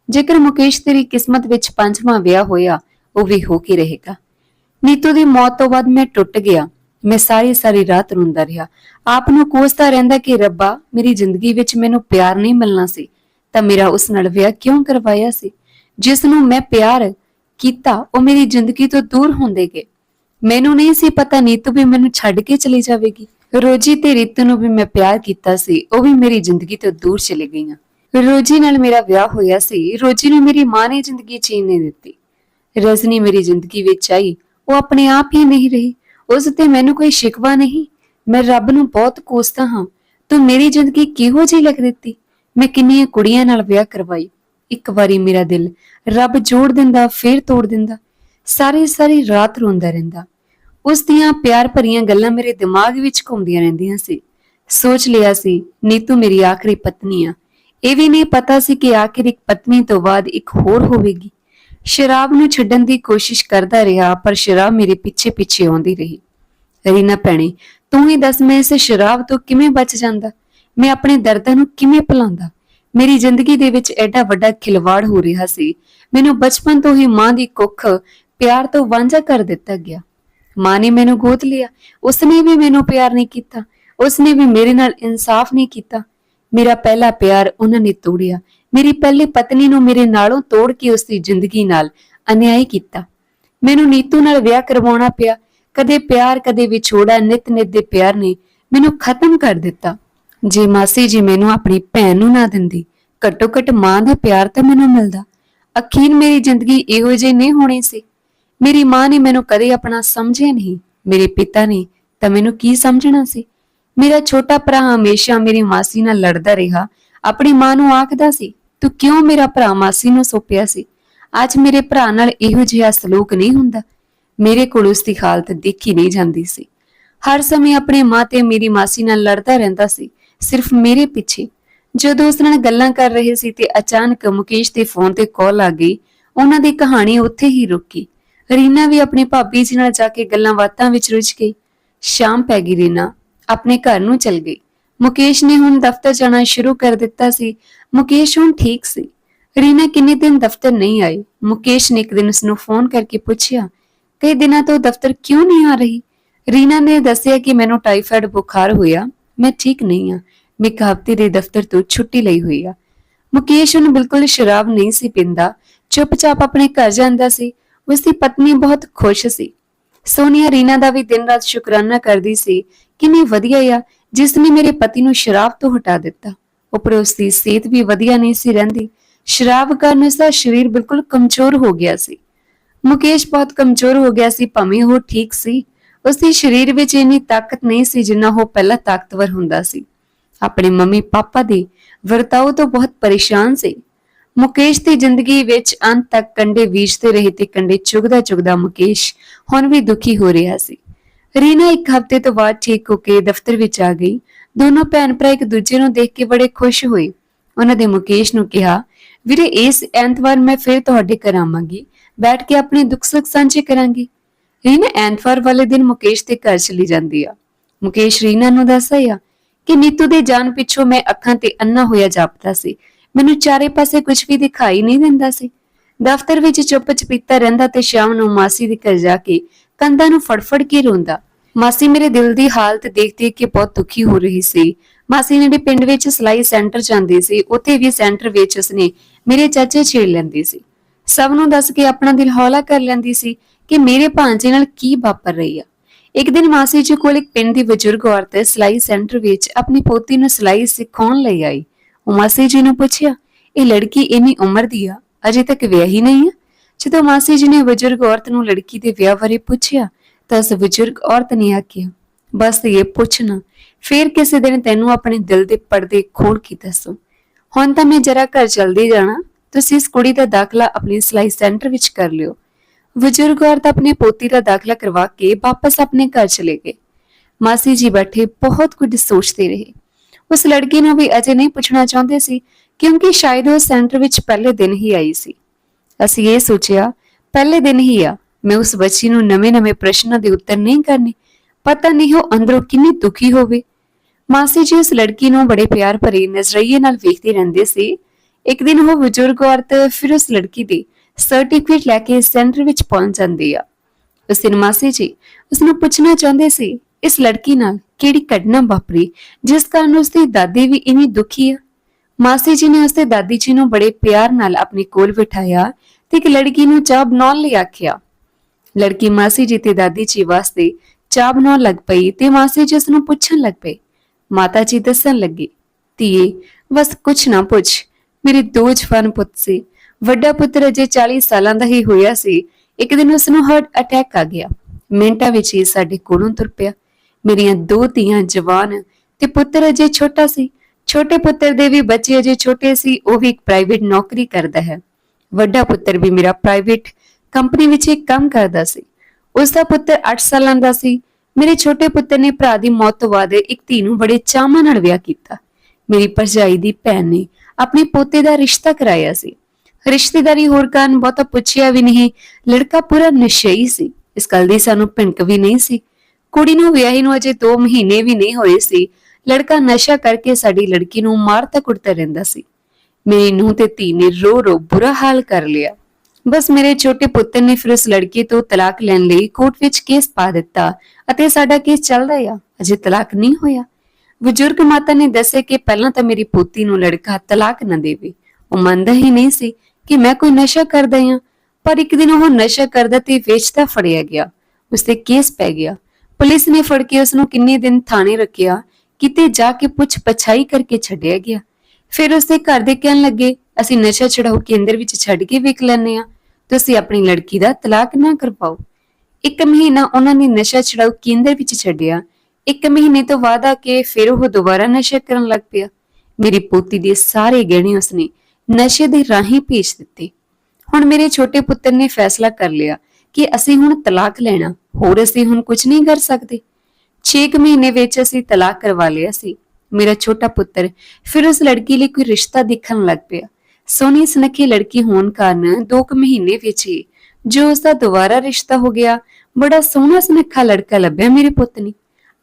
ਜੇਕਰ ਮੁਕੇਸ਼ ਤੇਰੀ ਕਿਸਮਤ ਵਿੱਚ ਪੰਜਵਾਂ ਵਿਆਹ ਹੋਇਆ, ਉਹ ਵੀ ਹੋ ਕੇ ਰਹੇਗਾ। ਨੀਤੂ ਦੀ ਮੌਤ ਤੋਂ ਬਾਅਦ ਮੈਂ ਟੁੱਟ ਗਿਆ। ਮੈਂ ਸਾਰੀ ਸਾਰੀ ਰਾਤ ਰੋਂਦਾ ਰਿਹਾ। ਆਪ ਨੂੰ ਕੋਸਦਾ ਰਹਿੰਦਾ ਕਿ, ਰੱਬਾ, ਮੇਰੀ ਜ਼ਿੰਦਗੀ ਵਿੱਚ ਮੈਨੂੰ ਪਿਆਰ ਨਹੀਂ ਮਿਲਣਾ ਸੀ। ਤਾਂ ਮੇਰਾ ਉਸ ਨਾਲ ਵਿਆਹ ਕਿਉਂ ਕਰਵਾਇਆ ਸੀ? ਜਿਸ ਨੂੰ ਮੈਂ ਪਿਆਰ ਕੀਤਾ, ਉਹ ਮੇਰੀ ਜ਼ਿੰਦਗੀ ਤੋਂ ਦੂਰ ਹੁੰਦੇ ਗਏ। ਮੈਨੂੰ ਨਹੀਂ ਸੀ ਪਤਾ ਨੀਤੂ ਵੀ ਮੈਨੂੰ ਛੱਡ ਕੇ ਚਲੀ ਜਾਵੇਗੀ। ਰੋਜੀ ਤੇ ਰੀਤੂ ਨੂੰ ਵੀ ਮੈਂ ਪਿਆਰ ਕੀਤਾ ਸੀ, ਉਹ ਵੀ ਮੇਰੀ ਜ਼ਿੰਦਗੀ ਤੋਂ ਦੂਰ ਚਲੇ ਗਈਆਂ। ਰੋਜੀ ਨਾਲ ਮੇਰਾ ਵਿਆਹ ਹੋਇਆ ਸੀ, ਰੋਜੀ ਨੂੰ ਮੇਰੀ ਮਾਂ ਨੇ ਜ਼ਿੰਦਗੀ ਜੀਣ ਨਹੀਂ ਦਿੱਤੀ। ਰਜਨੀ ਮੇਰੀ ਜ਼ਿੰਦਗੀ ਵਿੱਚ ਆਈ, ਉਹ ਆਪਣੇ ਆਪ ਹੀ ਨਹੀਂ ਰਹੀ। ਉਸ ਤੇ ਮੈਨੂੰ ਕੋਈ ਸ਼ਿਕਵਾ ਨਹੀਂ। ਮੈਂ ਰੱਬ ਨੂੰ ਬਹੁਤ ਕੋਸਦਾ ਹਾਂ। ਤੂੰ ਮੇਰੀ ਜ਼ਿੰਦਗੀ ਕਿਹੋ ਜਿਹੀ ਲੱਗ ਦਿੱਤੀ? ਮੈਂ ਕਿੰਨੀਆਂ ਕੁੜੀਆਂ ਨਾਲ ਵਿਆਹ ਕਰਵਾਈ। ਇੱਕ ਵਾਰੀ ਮੇਰਾ ਦਿਲ ਰੱਬ ਜੋੜ ਦਿੰਦਾ, ਫੇਰ ਤੋੜ ਦਿੰਦਾ। ਸਾਰੀ ਸਾਰੀ ਰਾਤ ਰੋਂਦਾ ਰਹਿੰਦਾ। ਉਸ ਦੀਆਂ ਪਿਆਰ ਭਰੀਆਂ ਗੱਲਾਂ ਮੇਰੇ ਦਿਮਾਗ ਵਿੱਚ ਘੁੰਮਦੀਆਂ ਰਹਿੰਦੀਆਂ ਸੀ। ਸੋਚ ਲਿਆ ਸੀ, ਨੀਤੂ ਮੇਰੀ ਆਖਰੀ ਪਤਨੀ ਆ। ਇਹ ਵੀ ਨਹੀਂ ਪਤਾ ਸੀ ਕਿ ਆਖਿਰ ਇੱਕ ਪਤਨੀ ਤੋਂ ਬਾਅਦ ਇੱਕ ਹੋਰ ਹੋਵੇਗੀ। ਸ਼ਰਾਬ ਨੂੰ ਛੱਡਣ ਦੀ ਕੋਸ਼ਿਸ਼ ਕਰਦਾ ਰਿਹਾ, ਪਰ ਸ਼ਰਾਬ ਮੇਰੇ ਪਿੱਛੇ ਪਿੱਛੇ ਆਉਂਦੀ ਰਹੀ। ਰੀਨਾ, ਭੈਣੇ, ਤੂੰ ਹੀ ਦੱਸ ਮੈਂ ਇਸ ਸ਼ਰਾਬ ਤੋਂ ਕਿਵੇਂ ਬਚ ਜਾਂਦਾ? ਮੈਂ ਆਪਣੇ ਦਰਦਾਂ ਨੂੰ ਕਿਵੇਂ ਭੁਲਾਉਂਦਾ ਮੇਰੀ ਜ਼ਿੰਦਗੀ ਦੇ ਵਿੱਚ ਐਡਾ ਵੱਡਾ ਖਿਲਵਾੜ ਹੋ ਰਿਹਾ ਸੀ। ਮੈਨੂੰ ਬਚਪਨ ਤੋਂ ਹੀ ਮਾਂ ਦੀ ਕੁੱਖ ਪਿਆਰ ਤੋਂ ਵਾਂਝਾ ਕਰ ਦਿੱਤਾ ਗਿਆ। ਮਾਂ ਨੇ ਮੈਨੂੰ ਗੋਦ ਲਿਆ। ਉਸਨੇ ਵੀ ਮੈਨੂੰ ਪਿਆਰ ਨਹੀਂ ਕੀਤਾ। ਉਸਨੇ ਵੀ ਮੇਰੇ ਨਾਲ ਇਨਸਾਫ ਨਹੀਂ ਕੀਤਾ। ਮੇਰਾ ਪਹਿਲਾ ਪਿਆਰ ਉਹਨਾਂ ਨੇ ਤੋੜਿਆ। ਮੇਰੀ ਪਹਿਲੀ ਪਤਨੀ ਨੂੰ ਮੇਰੇ ਨਾਲੋਂ ਤੋੜ ਕੇ ਉਸ ਦੀ ਜ਼ਿੰਦਗੀ ਨਾਲ ਅਨਿਆਇ ਕੀਤਾ। ਮੈਨੂੰ ਨੀਤੂ ਨਾਲ ਵਿਆਹ ਕਰਵਾਉਣਾ ਪਿਆ। ਕਦੇ ਪਿਆਰ ਕਦੇ ਵਿਛੋੜਾ ਨਿਤ ਨਿਤ ਦੇ ਪਿਆਰ ਨੇ ਮੈਨੂੰ ਖਤਮ ਕਰ ਦਿੱਤਾ। ਜੇ ਮਾਸੀ ਜੀ ਮੈਨੂੰ ਆਪਣੀ ਭੈਣ ਨੂੰ ਨਾ ਦਿੰਦੀ, ਘੱਟੋ ਘੱਟ ਮਾਂ ਦਾ ਪਿਆਰ ਤਾਂ ਮੈਨੂੰ ਮਿਲਦਾ। ਅਖੀਰ ਮੇਰੀ ਜ਼ਿੰਦਗੀ ਇਹੋ ਜਿਹੀ ਨਹੀਂ ਹੋਣੀ ਸੀ। ਮੇਰੀ ਮਾਂ ਨੇ ਮੈਨੂੰ ਕਦੇ ਆਪਣਾ ਸਮਝਿਆ ਨਹੀਂ, ਮੇਰੇ ਪਿਤਾ ਨੇ ਤਾਂ ਮੈਨੂੰ ਕੀ ਸਮਝਣਾ ਸੀ? ਮੇਰਾ ਛੋਟਾ ਭਰਾ ਹਮੇਸ਼ਾ ਮੇਰੀ ਮਾਸੀ ਨਾਲ ਲੜਦਾ ਰਿਹਾ, ਆਪਣੀ ਮਾਂ ਨੂੰ ਆਖਦਾ ਸੀ, ਤੂੰ ਕਿਉਂ ਮੇਰਾ ਭਰਾ ਮਾਸੀ ਨੂੰ ਸੋਪਿਆ ਸੀ? ਅੱਜ ਮੇਰੇ ਭਰਾ ਨਾਲ ਇਹੋ ਜਿਹਾ ਸਲੂਕ ਨਹੀਂ ਹੁੰਦਾ। ਮੇਰੇ ਕੋਲ ਉਸ ਦੀ ਹਾਲਤ ਦੇਖੀ ਨਹੀਂ ਜਾਂਦੀ ਸੀ। ਹਰ ਸਮੇਂ ਆਪਣੇ ਮਾਂ ਤੇ ਮੇਰੀ ਮਾਸੀ ਨਾਲ ਲੜਦਾ ਰਹਿੰਦਾ ਸੀ। ਸਿਰਫ ਮੇਰੇ ਪਿੱਛੇ। ਜਦੋਂ ਉਸ ਨਾਲ ਗੱਲਾਂ ਕਰ ਰਹੇ ਸੀ ਤੇ ਅਚਾਨਕ ਮੁਕੇਸ਼ ਦੇ ਫੋਨ ਤੇ ਕਾਲ ਆ ਗਈ, ਉਹਨਾਂ ਦੀ ਕਹਾਣੀ ਉੱਥੇ ਹੀ ਰੁਕੀ। ਰੀਨਾ ਵੀ ਆਪਣੇ ਭਾਬੀ ਜੀ ਨਾਲ ਜਾ ਕੇ ਗੱਲਾਂ ਬਾਤਾਂ ਵਿੱਚ ਰੁੱਝ ਗਈ। ਸ਼ਾਮ ਪੈ ਗਈ ਰੀਨਾ, ਆਪਣੇ ਘਰ ਨੂੰ ਚਲ ਗਈ। ਮੁਕੇਸ਼ ਨੇ ਹੁਣ ਦਫ਼ਤਰ ਜਾਣਾ ਸ਼ੁਰੂ ਕਰ ਦਿੱਤਾ ਸੀ। ਮੁਕੇਸ਼ ਹੁਣ ਠੀਕ ਸੀ। ਰੀਨਾ ਕਿੰਨੇ ਦਿਨ ਦਫ਼ਤਰ ਨਹੀਂ ਆਈ। ਮੁਕੇਸ਼ ਨੇ ਇੱਕ ਦਿਨ ਉਸ ਨੂੰ ਫੋਨ ਕਰਕੇ ਪੁੱਛਿਆ, ਕਈ ਦਿਨਾਂ ਤੋਂ ਦਫ਼ਤਰ ਕਿਉਂ ਨਹੀਂ ਆ ਰਹੀ? ਰੀਨਾ ਨੇ ਦੱਸਿਆ ਕਿ ਮੈਨੂੰ ਟਾਈਫਾਇਡ ਬੁਖਾਰ ਹੋਇਆ। ਮੈਂ ਠੀਕ ਨਹੀਂ ਆ ਮੈਂ ਕਹਾਵਤੀ ਹਫ਼ਤੇ ਦੇ ਦਫ਼ਤਰ ਤੋਂ ਛੁੱਟੀ ਲਈ ਹੋਈ ਆ। ਮੁਕੇਸ਼ ਨੂੰ ਬਿਲਕੁਲ ਸ਼ਰਾਬ ਨਹੀਂ ਸੀ ਪੀਂਦਾ। ਚੁੱਪਚਾਪ ਆਪਣੇ ਘਰ ਜਾਂਦਾ ਸੀ। ਉਸ ਦੀ ਪਤਨੀ ਬਹੁਤ ਖੁਸ਼ ਸੀ। ਸੋਨੀਆ ਰੀਨਾ ਦਾ ਵੀ ਦਿਨ ਰਾਤ ਸ਼ੁਕਰਾਨਾ ਕਰਦੀ ਸੀ ਕਿੰਨੀ ਵਧੀਆ ਆ, ਜਿਸ ਨੇ ਮੇਰੇ ਪਤੀ ਨੂੰ ਸ਼ਰਾਬ ਤੋਂ ਹਟਾ ਦਿੱਤਾ। ਉੱਪਰ ਉਸ ਦੀ ਸਿਹਤ ਵੀ ਵਧੀਆ ਨਹੀਂ ਸੀ ਰਹਿੰਦੀ। ਸ਼ਰਾਬ ਕਾਰਨ ਉਸ ਦਾ ਸਰੀਰ ਬਿਲਕੁਲ ਕਮਜ਼ੋਰ ਹੋ ਗਿਆ ਸੀ। ਮੁਕੇਸ਼ ਬਹੁਤ ਕਮਜ਼ੋਰ ਹੋ ਗਿਆ ਸੀ, ਭਾਵੇਂ ਉਹ ਠੀਕ ਸੀ। ਉਸ ਦੇ ਸਰੀਰ ਵਿੱਚ ਇੰਨੀ ਤਾਕਤ ਨਹੀਂ ਸੀ ਜਿੰਨਾ ਉਹ ਪਹਿਲਾਂ ਤਾਕਤਵਰ ਹੁੰਦਾ ਸੀ। ਆਪਣੇ ਮੰਮੀ ਪਾਪਾ ਦੇ ਵਰਤਾਓ ਤੋਂ ਬਹੁਤ ਪਰੇਸ਼ਾਨ ਸੀ। ਮੁਕੇਸ਼ ਦੀ ਜ਼ਿੰਦਗੀ ਵਿੱਚ ਅੰਤ ਤੱਕ ਕੰਡੇ ਬੀਜਦੇ ਰਹੇ ਤੇ ਕੰਡੇ ਚੁਗਦਾ ਚੁਗਦਾ ਮੁਕੇਸ਼ ਹੁਣ ਵੀ ਦੁਖੀ ਹੋ ਰਿਹਾ ਸੀ। ਰੀਨਾ ਇੱਕ ਹਫ਼ਤੇ ਤੋਂ ਬਾਅਦ ਠੀਕ ਹੋ ਕੇ ਦਫ਼ਤਰ ਵਿੱਚ ਆ ਗਈ। ਦੋਨੋਂ ਭੈਣ ਭਰਾ ਇੱਕ ਦੂਜੇ ਨੂੰ ਦੇਖ ਕੇ ਬੜੇ ਖੁਸ਼ ਹੋਏ। ਉਹਨਾਂ ਦੇ ਮੁਕੇਸ਼ ਨੂੰ ਕਿਹਾ, ਵੀਰੇ, ਇਸ ਐਤਵਾਰ ਮੈਂ ਫਿਰ ਤੁਹਾਡੇ ਘਰ ਆਵਾਂਗੀ। ਬੈਠ ਕੇ ਆਪਣੇ ਦੁੱਖ ਸੁੱਖ ਸਾਂਝੇ ਕਰਾਂਗੇ। ਰੀਨਾ ਐਤਵਾਰ ਵਾਲੇ ਦਿਨ ਮੁਕੇਸ਼ ਦੇ ਘਰ ਚਲੀ ਜਾਂਦੀ ਆ। ਮੁਕੇਸ਼ ਰੀਨਾ ਨੂੰ ਦੱਸਦਾ ਆ ਕਿ ਨੀਤੂ ਦੇ ਜਾਣ ਪਿੱਛੋਂ ਮੈਂ ਅੱਖਾਂ ਤੇ ਅੰਨਾ ਹੋਇਆ ਜਾਪਦਾ ਸੀ। ਮੈਨੂੰ ਚਾਰੇ ਪਾਸੇ ਕੁਝ ਵੀ ਦਿਖਾਈ ਨਹੀਂ ਦਿੰਦਾ ਸੀ। ਦਫ਼ਤਰ ਵਿੱਚ ਚੁੱਪ ਚਪੀਤਾ ਰਹਿੰਦਾ ਤੇ ਸ਼ਾਮ ਨੂੰ ਮਾਸੀ ਦੇ ਘਰ ਜਾ ਕੇ ਕੰਧਾਂ ਨੂੰ ਫੜਫੜ ਕੇ ਰੋਂਦਾ। ਮਾਸੀ ਮੇਰੇ ਦਿਲ ਦੀ ਹਾਲਤ ਦੇਖ ਦੇਖ ਕੇ ਬਹੁਤ ਦੁਖੀ ਹੋ ਰਹੀ ਸੀ। ਮਾਸੀ ਨੇ ਪਿੰਡ ਵਿੱਚ ਸਲਾਈ ਸੈਂਟਰ ਜਾਂਦੀ ਸੀ। ਉੱਥੇ ਵੀ ਸੈਂਟਰ ਵਿੱਚ ਉਸਨੇ ਮੇਰੇ ਚਾਚੇ ਛੇੜ ਲੈਂਦੀ ਸੀ। ਸਭ ਨੂੰ ਦੱਸ ਕੇ ਆਪਣਾ ਦਿਲ ਹੌਲਾ ਕਰ ਲੈਂਦੀ ਸੀ ਕਿ ਮੇਰੇ ਭਾਂਜੇ ਨਾਲ ਕੀ ਵਾਪਰ ਰਹੀ ਆ? ਇੱਕ ਦਿਨ ਮਾਸੀ ਜੀ ਕੋਲ ਇੱਕ ਪਿੰਡ ਦੀ ਬਜ਼ੁਰਗ ਔਰਤ ਸਲਾਈ ਸੈਂਟਰ ਵਿੱਚ ਆਪਣੀ ਪੋਤੀ ਨੂੰ ਸਲਾਈ ਸਿਖਾਉਣ ਲਈ ਆਈ। ਉਹ ਮਾਸੀ ਜੀ ਨੂੰ ਪੁੱਛਿਆ, ਇਹ ਲੜਕੀ ਇੰਨੀ ਉਮਰ ਦੀ ਆ? ਅਜੇ ਤੱਕ ਵਿਆਹੀ ਨਹੀਂ ਆ? ਜਦੋਂ ਮਾਸੀ ਜੀ ਨੇ ਬਜ਼ੁਰਗ ਔਰਤ ਨੂੰ ਲੜਕੀ ਦੇ ਵਿਆਹ ਬਾਰੇ ਪੁੱਛਿਆ, ਤਾਂ ਉਸ ਬਜ਼ੁਰਗ ਔਰਤ ਨੇ ਆਖਿਆ ਬਸ ਇਹ ਪੁੱਛਣਾ ਫਿਰ ਕਿਸੇ ਦਿਨ ਤੈਨੂੰ ਆਪਣੇ ਦਿਲ ਦੇ ਪਰਦੇ ਖੋਲ ਕੇ ਦੱਸੋ। ਹੁਣ ਤਾਂ ਮੈਂ ਜਰਾ ਘਰ ਜਲਦੀ ਜਾਣਾ, ਤੁਸੀਂ ਇਸ ਕੁੜੀ ਦਾ ਦਾਖਲਾ ਆਪਣੀ ਸਿਲਾਈ ਸੈਂਟਰ ਵਿੱਚ ਕਰ ਲਿਓ। ਬਜ਼ੁਰਗ ਔਰਤ ਆਪਣੇ ਪੋਤੀ ਦਾ ਦਾਖਲਾ ਕਰਵਾ ਕੇ ਵਾਪਸ ਆਪਣੇ ਘਰ ਚਲੇ ਗਏ। ਮਾਸੀ ਜੀ ਬੈਠੇ ਬਹੁਤ ਕੁਝ ਸੋਚਦੇ ਰਹੇ। ਉਸ ਲੜਕੀ ਨੂੰ ਵੀ ਅਜੇ ਨਹੀਂ ਪੁੱਛਣਾ ਚਾਹੁੰਦੇ ਸੀ, ਕਿਉਂਕਿ ਸ਼ਾਇਦ ਉਹ ਸੈਂਟਰ ਵਿੱਚ ਪਹਿਲੇ ਦਿਨ ਹੀ ਆਈ ਸੀ। ਅਸੀਂ ਇਹ ਸੋਚਿਆ, ਪਹਿਲੇ ਦਿਨ ਹੀ ਆ, ਮੈਂ ਉਸ ਬੱਚੀ ਨੂੰ ਨਵੇਂ-ਨਵੇਂ ਪ੍ਰਸ਼ਨਾਂ ਦੇ ਉੱਤਰ ਨਹੀਂ ਕਰਨੇ। ਪਤਾ ਨਹੀਂ ਉਹ ਅੰਦਰੋਂ ਕਿੰਨੀ ਦੁਖੀ ਹੋਵੇ। ਮਾਸੀ ਜੀ ਉਸ ਲੜਕੀ ਨੂੰ ਬੜੇ ਪਿਆਰ ਭਰੇ ਨਜ਼ਰੀਏ ਨਾਲ ਵੇਖਦੇ ਰਹਿੰਦੇ ਸੀ। ਇੱਕ ਦਿਨ ਉਹ ਬਜ਼ੁਰਗ ਔਰਤ ਫਿਰ ਉਸ ਲੜਕੀ ਦੀ ਸਰਟੀਫਿਕੇਟ ਲੈ ਕੇ ਸੈਂਟਰ ਵਿੱਚ ਪਹੁੰਚ ਜਾਂਦੀ ਆ। ਉਸ ਦਿਨ ਮਾਸੀ ਜੀ ਉਸ ਨੂੰ ਪੁੱਛਣਾ ਚਾਹੁੰਦੇ ਸੀ, ਇਸ ਲੜਕੀ ਨਾਲ ਕਿਹੜੀ ਘਟਨਾ ਵਾਪਰੀ, ਜਿਸ ਕਾਰਨ ਉਸ ਦੀ ਦਾਦੀ ਵੀ ਇੰਨੀ ਦੁਖੀ ਆ? ਮਾਸੀ ਜੀ ਨੇ ਉਸ ਦੇ ਦਾਦੀ ਜੀ ਨੂੰ ਬੜੇ ਪਿਆਰ ਨਾਲ ਆਪਣੇ ਕੋਲ ਬਿਠਾਇਆ ਤੇ ਇੱਕ ਲੜਕੀ ਨੂੰ ਚਾਹ ਬਣਾਉਣ ਲਈ ਆਖਿਆ। ਲੜਕੀ ਮਾਸੀ ਜੀ ਤੇ ਦਾਦੀ ਜੀ ਵਾਸਤੇ ਚਾਹ ਬਣਾਉਣ ਲੱਗ ਪਈ ਤੇ ਮਾਸੀ ਜੀ ਉਸ ਨੂੰ ਪੁੱਛਣ ਲੱਗ ਪਏ। ਮਾਤਾ ਜੀ ਦੱਸਣ ਲੱਗੀ, ਧੀਏ, ਬਸ ਕੁਛ ਨਾ ਪੁੱਛ, ਮੇਰੇ ਦੋ ਜਵਾਨ ਪੁੱਤ ਸੀ ਵੱਡਾ ਪੁੱਤਰ ਅਜੇ 40 ਸਾਲਾਂ ਦਾ ਹੀ ਹੋਇਆ ਸੀ। ਇੱਕ ਦਿਨ ਉਸ ਨੂੰ ਹਾਰਟ ਅਟੈਕ ਆ ਗਿਆ। ਮਿੰਟਾਂ ਵਿੱਚ ਹੀ ਸਾਡੇ ਕੋਲੋਂ ਤੁਰ ਪਿਆ। ਮੇਰੀਆਂ ਦੋ ਧੀਆਂ ਜਵਾਨ ਤੇ ਪੁੱਤਰ ਅਜੇ ਛੋਟਾ ਸੀ। ਛੋਟੇ ਪੁੱਤਰ ਦੇ ਵੀ ਬੱਚੇ ਅਜੇ ਛੋਟੇ ਸੀ, ਉਹ ਵੀ ਇੱਕ ਪ੍ਰਾਈਵੇਟ ਨੌਕਰੀ ਕਰਦਾ ਹੈ। ਵੱਡਾ ਪੁੱਤਰ ਵੀ ਮੇਰਾ ਪ੍ਰਾਈਵੇਟ ਕੰਪਨੀ ਵਿੱਚ ਇੱਕ ਕੰਮ ਕਰਦਾ ਸੀ। ਉਸ ਦਾ ਪੁੱਤਰ 8 ਸਾਲਾਂ ਦਾ ਸੀ। ਮੇਰੇ ਛੋਟੇ ਪੁੱਤਰ ਨੇ ਭਰਾ ਦੀ ਮੌਤ ਤੋਂ ਬਾਅਦ ਇੱਕ ਧੀ ਨੂੰ ਬੜੇ ਚਾਵਾਂ ਨਾਲ ਵਿਆਹ ਕੀਤਾ। ਮੇਰੀ ਭਰਜਾਈ ਦੀ ਭੈਣ ਨੇ ਆਪਣੇ ਪੋਤੇ ਦਾ ਰਿਸ਼ਤਾ ਕਰਾਇਆ ਸੀ। ਰਿਸ਼ਤੇਦਾਰੀ ਹੋਰ ਕਾਰਨ ਬਹੁਤਾ ਪੁੱਛਿਆ ਵੀ ਨਹੀਂ। ਲੜਕਾ ਪੂਰਾ ਨਸ਼ਈ ਸੀ। ਇਸ ਗੱਲ ਦੀ ਸਾਨੂੰ ਭਿਣਕ ਵੀ ਨਹੀਂ ਸੀ। ਕੁੜੀ ਨੂੰ ਵਿਆਹੀ ਨੂੰ ਅਜੇ 2 ਮਹੀਨੇ ਵੀ ਨਹੀਂ ਹੋਏ ਸੀ। ਲੜਕਾ ਨਸ਼ਾ ਕਰਕੇ ਸਾਡੀ ਲੜਕੀ ਨੂੰ ਮਾਰਤਾ ਕੁੱਟਦਾ ਰਹਿੰਦਾ ਸੀ। ਮੇਰੀ ਨੂੰਹ ਤੇ ਧੀ ਨੇ ਰੋ ਰੋ ਬੁਰਾ ਹਾਲ ਕਰ ਲਿਆ। ਬਸ ਮੇਰੇ ਛੋਟੇ ਪੁੱਤਰ ਨੇ ਫਿਰ ਉਸ ਲੜਕੀ ਤੋਂ ਤਲਾਕ ਲੈਣ ਲਈ ਕੋਰਟ ਵਿੱਚ ਕੇਸ ਪਾ ਦਿੱਤਾ ਅਤੇ ਸਾਡਾ ਕੇਸ ਚੱਲਦਾ ਆ ਅਜੇ ਤਲਾਕ ਨਹੀਂ ਹੋਇਆ। ਬਜ਼ੁਰਗ ਮਾਤਾ ਨੇ ਦੱਸਿਆ ਕਿ ਪਹਿਲਾਂ ਤਾਂ ਮੇਰੀ ਪੋਤੀ ਨੂੰ ਲੜਕਾ ਤਲਾਕ ਨਾ ਦੇਵੇ। ਉਹ ਮੰਨਦਾ ਹੀ ਨਹੀਂ ਸੀ। ਕਿ ਮੈਂ ਕੋਈ ਨਸ਼ਾ ਕਰਦਾ ਹਾਂ ਪਰ ਇੱਕ ਦਿਨ ਉਹ ਨਸ਼ਾ ਕਰਦਾ ਤੇ ਵੇਚਦਾ ਫੜਿਆ ਗਿਆ। ਉਸ ਤੇ ਕੇਸ ਪੈ ਗਿਆ। ਪੁਲਿਸ ਨੇ ਫੜ ਕੇ ਉਸ ਨੂੰ ਕਿੰਨੇ ਦਿਨ ਥਾਣੇ ਰੱਖਿਆ, ਕਿਤੇ ਜਾ ਕੇ ਪੁੱਛ ਪਛਾਈ ਕਰਕੇ ਛੱਡਿਆ ਗਿਆ। ਫਿਰ ਉਸਦੇ ਘਰ ਦੇ ਕਹਿਣ ਲੱਗੇ, ਅਸੀਂ ਨਸ਼ਾ ਛਡਾਊ ਕੇਂਦਰ ਵਿੱਚ ਛੱਡ ਕੇ ਵੇਖ ਲੈਨੇ ਆ ਤੁਸੀਂ ਆਪਣੀ ਲੜਕੀ ਦਾ ਤਲਾਕ ਨਾ ਕਰਵਾਓ। ਇੱਕ ਮਹੀਨਾ ਉਹਨਾਂ ਨੇ ਨਸ਼ਾ ਛਡਾਊ ਕੇਂਦਰ ਵਿੱਚ ਛੱਡਿਆ। ਇੱਕ ਮਹੀਨੇ ਤੋਂ ਬਾਅਦ ਆ ਕੇ ਫਿਰ ਉਹ ਦੁਬਾਰਾ ਨਸ਼ਾ ਕਰਨ ਲੱਗ ਪਿਆ। ਮੇਰੀ ਪੋਤੀ ਦੇ ਸਾਰੇ ਗਹਿਣੇ ਉਸਨੇ ਨਸ਼ੇ ਦੇ ਰਾਹੀਂ ਭੇਜ ਦਿੱਤੇ। ਹੁਣ ਮੇਰੇ ਛੋਟੇ ਪੁੱਤਰ ਨੇ ਫੈਸਲਾ ਕਰ ਲਿਆ ਕਿ ਅਸੀਂ ਹੁਣ ਤਲਾਕ ਲੈਣਾ, ਹੋਰ ਅਸੀਂ ਹੁਣ ਕੁਝ ਨਹੀਂ ਕਰ ਸਕਦੇ। 6 ਮਹੀਨੇ ਵਿੱਚ ਅਸੀਂ ਤਲਾਕ ਕਰਵਾ ਲਿਆ ਸੀ। ਮੇਰਾ ਛੋਟਾ ਪੁੱਤਰ ਫਿਰ ਉਸ ਲੜਕੀ ਲਈ ਕੋਈ ਰਿਸ਼ਤਾ ਦੇਖਣ ਲੱਗ ਪਿਆ। ਸੋਹਣੀ ਸੁਨੱਖੀ ਲੜਕੀ ਹੋਣ ਕਾਰਨ 2 ਮਹੀਨੇ ਵਿੱਚ ਹੀ ਜੋ ਉਸ ਦਾ ਦੁਬਾਰਾ ਰਿਸ਼ਤਾ ਹੋ ਗਿਆ, ਬੜਾ ਸੋਹਣਾ ਸੁਨੱਖਾ ਲੜਕਾ ਲੱਭਿਆ ਮੇਰੇ ਪੁੱਤ ਨੇ।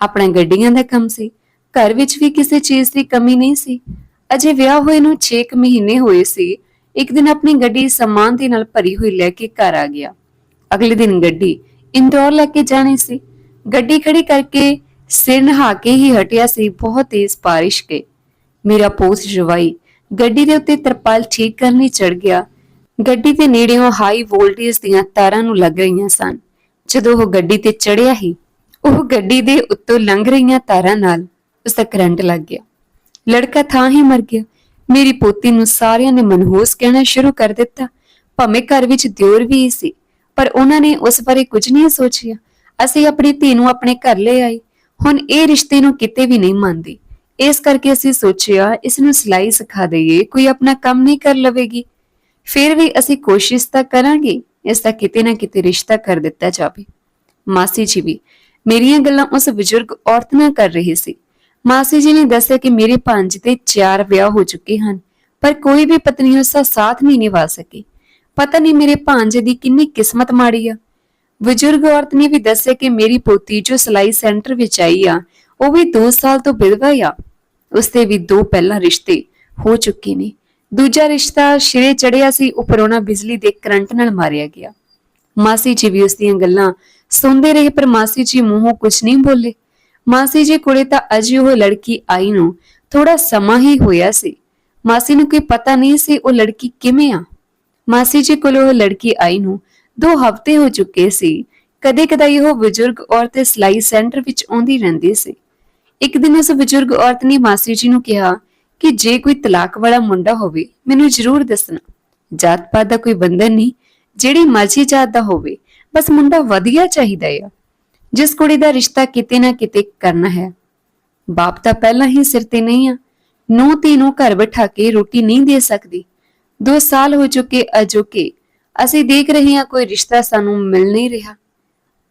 ਆਪਣਾ ਗੱਡੀਆਂ ਦਾ ਕੰਮ ਸੀ। ਘਰ ਵਿੱਚ ਵੀ ਕਿਸੇ ਚੀਜ਼ ਦੀ ਕਮੀ ਨਹੀਂ ਸੀ। ਅਜੇ ਵਿਆਹ ਹੋਏ ਨੂੰ 6 ਮਹੀਨੇ ਹੋਏ ਸੀ, ਇੱਕ ਦਿਨ ਆਪਣੀ ਗੱਡੀ ਸਮਾਨ ਦੇ ਨਾਲ ਭਰੀ ਹੋਈ ਲੈ ਕੇ ਘਰ ਆ ਗਿਆ। ਅਗਲੇ ਦਿਨ ਗੱਡੀ ਇੰਦੌਰ ਲੈ ਕੇ ਜਾਣੀ ਸੀ। ਗੱਡੀ ਖੜੀ ਕਰਕੇ ਸਿਰ ਨਹਾ ਕੇ ਹੀ ਹਟਿਆ ਸੀ, ਬਹੁਤ ਤੇਜ਼ ਬਾਰਿਸ਼ ਕੇ। ਮੇਰਾ ਪੋਸ ਜਵਾਈ ਗੱਡੀ ਦੇ ਉੱਤੇ ਤਰਪਾਲ ਠੀਕ ਕਰਨ ਲਈ ਚੜ ਗਿਆ। ਗੱਡੀ ਦੇ ਨੇੜਿਓਂ ਹਾਈ ਵੋਲਟੇਜ ਦੀਆਂ ਤਾਰਾਂ ਨੂੰ ਲੱਗ ਰਹੀਆਂ ਸਨ। ਜਦੋਂ ਉਹ ਗੱਡੀ ਤੇ ਚੜਿਆ ਹੀ, ਉਹ ਗੱਡੀ ਦੇ ਉੱਤੋਂ ਲੰਘ ਰਹੀਆਂ ਤਾਰਾਂ ਨਾਲ ਉਸ ਦਾ ਕਰੰਟ ਲੱਗ ਗਿਆ। ਲੜਕਾ ਥਾਂ ਹੀ ਮਰ ਗਿਆ। ਮੇਰੀ ਪੋਤੀ ਨੂੰ ਸਾਰਿਆਂ ਨੇ ਮਨਹੂਸ ਕਹਿਣਾ ਸ਼ੁਰੂ ਕਰ ਦਿੱਤਾ। ਭਾਵੇਂ ਘਰ ਵਿੱਚ ਦਿਓਰ ਵੀ ਸੀ, ਪਰ ਉਹਨਾਂ ਨੇ ਉਸ ਬਾਰੇ ਕੁਝ ਨਹੀਂ ਸੋਚਿਆ। ਅਸੀਂ ਆਪਣੀ ਧੀ ਨੂੰ ਆਪਣੇ ਘਰ ਲੈ ਆਏ। ਹੁਣ ਇਹ ਰਿਸ਼ਤੇ ਨੂੰ ਕਿਤੇ ਵੀ ਨਹੀਂ ਮੰਨਦੀ। ਇਸ ਕਰਕੇ ਅਸੀਂ ਸੋਚਿਆ, ਇਸ ਨੂੰ ਸਿਲਾਈ ਸਿਖਾ ਦਈਏ, ਕੋਈ ਆਪਣਾ ਕੰਮ ਨਹੀਂ ਕਰ ਲਵੇਗੀ। ਫਿਰ ਵੀ ਅਸੀਂ ਕੋਸ਼ਿਸ਼ ਤਾਂ ਕਰਾਂਗੇ, ਇਸ ਦਾ ਕਿਤੇ ਨਾ ਕਿਤੇ ਰਿਸ਼ਤਾ ਕਰ ਦਿੱਤਾ ਜਾਵੇ। ਮਾਸੀ ਜੀ ਵੀ ਮੇਰੀਆਂ ਗੱਲਾਂ ਉਸ ਬਜ਼ੁਰਗ ਔਰਤ ਨਾਲ ਕਰ ਰਹੀ ਸੀ। ਮਾਸੀ ਜੀ ਨੇ ਦੱਸਿਆ ਕਿ ਮੇਰੇ ਪੰਜ ਤੇ ਚਾਰ ਵਿਆਹ ਹੋ ਚੁੱਕੇ ਹਨ, ਪਰ ਕੋਈ ਵੀ ਪਤਨੀ ਉਸ ਦਾ ਸਾਥ ਨਹੀਂ ਨਿਭਾ ਸਕੀ। ਪਤਾ ਨਹੀਂ ਮੇਰੇ ਭਾਂਜੇ ਦੀ ਕਿੰਨੀ ਕਿਸਮਤ ਮਾੜੀ ਆ। ਬਜ਼ੁਰਗ ਔਰਤ ਨੇ ਵੀ ਦੱਸਿਆ ਕਿ ਮੇਰੀ ਪੋਤੀ ਜੋ ਸਿਲਾਈ ਸੈਂਟਰ ਵਿੱਚ ਆਈ ਆ, ਉਹ ਵੀ 2 ਸਾਲ ਤੋਂ ਵਿਧਵਾ ਆ। ਉਸਦੇ ਵੀ ਦੋ ਪਹਿਲਾਂ ਰਿਸ਼ਤੇ ਹੋ ਚੁੱਕੇ ਨੇ। ਦੂਜਾ ਰਿਸ਼ਤਾ ਸ਼ਿਰੇ ਚੜਿਆ ਸੀ ਉੱਪਰ ਬਿਜਲੀ ਦੇ ਕਰੰਟ ਨਾਲ ਮਾਰਿਆ ਗਿਆ। ਮਾਸੀ ਜੀ ਵੀ ਉਸ ਦੀਆਂ ਗੱਲਾਂ ਸੁਣਦੇ ਰਹੇ, ਪਰ ਮਾਸੀ ਜੀ ਮੂੰਹੋਂ ਕੁਝ ਨਹੀਂ ਬੋਲੇ। ਮਾਸੀ ਜੀ ਕੋਲੇ ਤਾਂ ਅਜੇ ਉਹ ਲੜਕੀ ਆਈ ਨੂੰ ਥੋੜਾ ਸਮਾਂ ਹੀ ਹੋਇਆ ਸੀ। ਮਾਸੀ ਨੂੰ ਕੋਈ ਪਤਾ ਨਹੀਂ ਸੀ ਉਹ ਲੜਕੀ ਕਿਵੇਂ ਆ। ਮਾਸੀ ਜੀ ਕੋਲ ਉਹ ਲੜਕੀ ਆਈ ਨੂੰ ਦੋ ਹਫ਼ਤੇ ਹੋ ਚੁੱਕੇ ਸੀ। ਕਦੇ ਕਦਾਈ ਉਹ ਬਜ਼ੁਰਗ ਔਰਤ ਸਿਲਾਈ ਸੈਂਟਰ ਵਿੱਚ ਆਉਂਦੀ ਰਹਿੰਦੀ ਸੀ। ਇੱਕ ਦਿਨ ਉਸ ਬਜ਼ੁਰਗ ਔਰਤ ਨੇ ਮਾਸੀ ਜੀ ਨੂੰ ਕਿਹਾ ਕਿ ਜੇ ਕੋਈ ਤਲਾਕ ਵਾਲਾ ਮੁੰਡਾ ਹੋਵੇ, ਮੈਨੂੰ ਜ਼ਰੂਰ ਦੱਸਣਾ। ਜਾਤ ਪਾਤ ਦਾ ਕੋਈ ਬੰਧਨ ਨਹੀਂ। ਜਿਹੜੀ ਮਰਜ਼ੀ ਜਾਤ ਦਾ ਹੋਵੇ, ਬਸ ਮੁੰਡਾ ਵਧੀਆ ਚਾਹੀਦਾ ਆ। ਜਿਸ ਕੁੜੀ ਦਾ ਰਿਸ਼ਤਾ ਕਿਤੇ ਨਾ ਕਿਤੇ ਕਰਨਾ ਹੈ। ਬਾਪ ਤਾਂ ਪਹਿਲਾਂ ਹੀ ਸਿਰ ਤੇ ਨਹੀਂ ਆ। ਨੂੰ ਧੀ ਨੂੰ ਘਰ ਬਿਠਾ ਕੇ ਰੋਟੀ ਨਹੀਂ ਦੇ ਸਕਦੀ। ਦੋ ਸਾਲ ਹੋ ਚੁੱਕੇ ਅਜੋਕੇ। ਅਸੀਂ ਦੇਖ ਰਹੇ ਹਾਂ ਕੋਈ ਰਿਸ਼ਤਾ ਸਾਨੂੰ ਮਿਲ ਨਹੀਂ ਰਿਹਾ।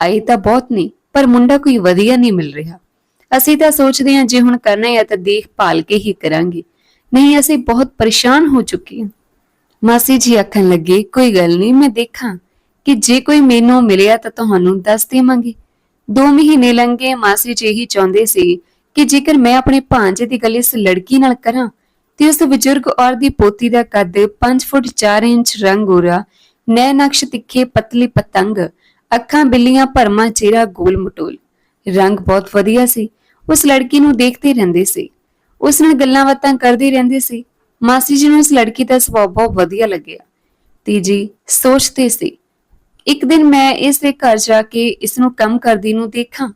ਆਈ ਤਾਂ ਬਹੁਤ ਨਹੀਂ, ਪਰ ਮੁੰਡਾ ਕੋਈ ਵਧੀਆ ਨਹੀਂ ਮਿਲ ਰਿਹਾ। ਅਸੀਂ ਤਾਂ ਸੋਚਦੇ ਹਾਂ ਜੇ ਹੁਣ ਕਰਨਾ ਹੈ ਤਾਂ ਦੇਖ ਭਾਲ ਕੇ ਹੀ ਕਰਾਂਗੇ। ਨਹੀਂ, ਅਸੀਂ ਬਹੁਤ ਪਰੇਸ਼ਾਨ ਹੋ ਚੁੱਕੇ ਹਾਂ। ਮਾਸੀ ਜੀ ਆਖਣ ਲੱਗੇ, ਕੋਈ ਗੱਲ ਨਹੀਂ, ਮੈਂ ਦੇਖਾਂ। ਕਿ ਜੇ ਕੋਈ ਮੈਨੂੰ ਮਿਲਿਆ ਤਾਂ ਤੁਹਾਨੂੰ ਦੱਸ ਦੇਵਾਂਗੇ। ਦੋ ਮਹੀਨੇ ਲੰਘੇ, ਮਾਸੀ ਜੀ ਹੀ ਚਾਹੁੰਦੇ ਸੀ ਕਿ ਜੇਕਰ ਮੈਂ ਆਪਣੇ ਭਾਂਜੇ ਦੀ ਗੱਲ ਇਸ ਲੜਕੀ ਨਾਲ ਕਰਾਂ, ਤੇ ਉਸ ਬਜ਼ੁਰਗ ਔਰਤ ਦੀ ਪੋਤੀ ਦਾ ਕੱਦ 5 ਫੁੱਟ 4 ਇੰਚ ਰੰਗ ਗੋਰਾ ਨੈ ਨਕਸ਼ ਤਿੱਖੇ ਪਤਲੀ ਪਤੰਗ, ਅੱਖਾਂ ਬਿੱਲੀਆਂ ਭਰਮਾ ਚਿਹਰਾ ਗੋਲ ਮਟੋਲ। ਰੰਗ ਬਹੁਤ ਵਧੀਆ ਸੀ। ਉਸ ਲੜਕੀ ਨੂੰ ਦੇਖਦੇ ਰਹਿੰਦੇ ਸੀ। ਉਸ ਨਾਲ ਗੱਲਾਂ ਬਾਤਾਂ ਕਰਦੇ ਰਹਿੰਦੇ ਸੀ। ਮਾਸੀ ਜੀ ਨੂੰ ਉਸ ਲੜਕੀ ਦਾ ਸੁਭਾਅ ਬਹੁਤ ਵਧੀਆ ਲੱਗਿਆ। ਤੀਜੀ ਸੋਚਦੇ ਸੀ ਇੱਕ ਦਿਨ ਮੈਂ ਇਸ ਦੇ ਘਰ ਜਾ ਕੇ ਇਸ ਨੂੰ ਕੰਮ ਕਰਦੀ ਨੂੰ ਦੇਖਾਂ।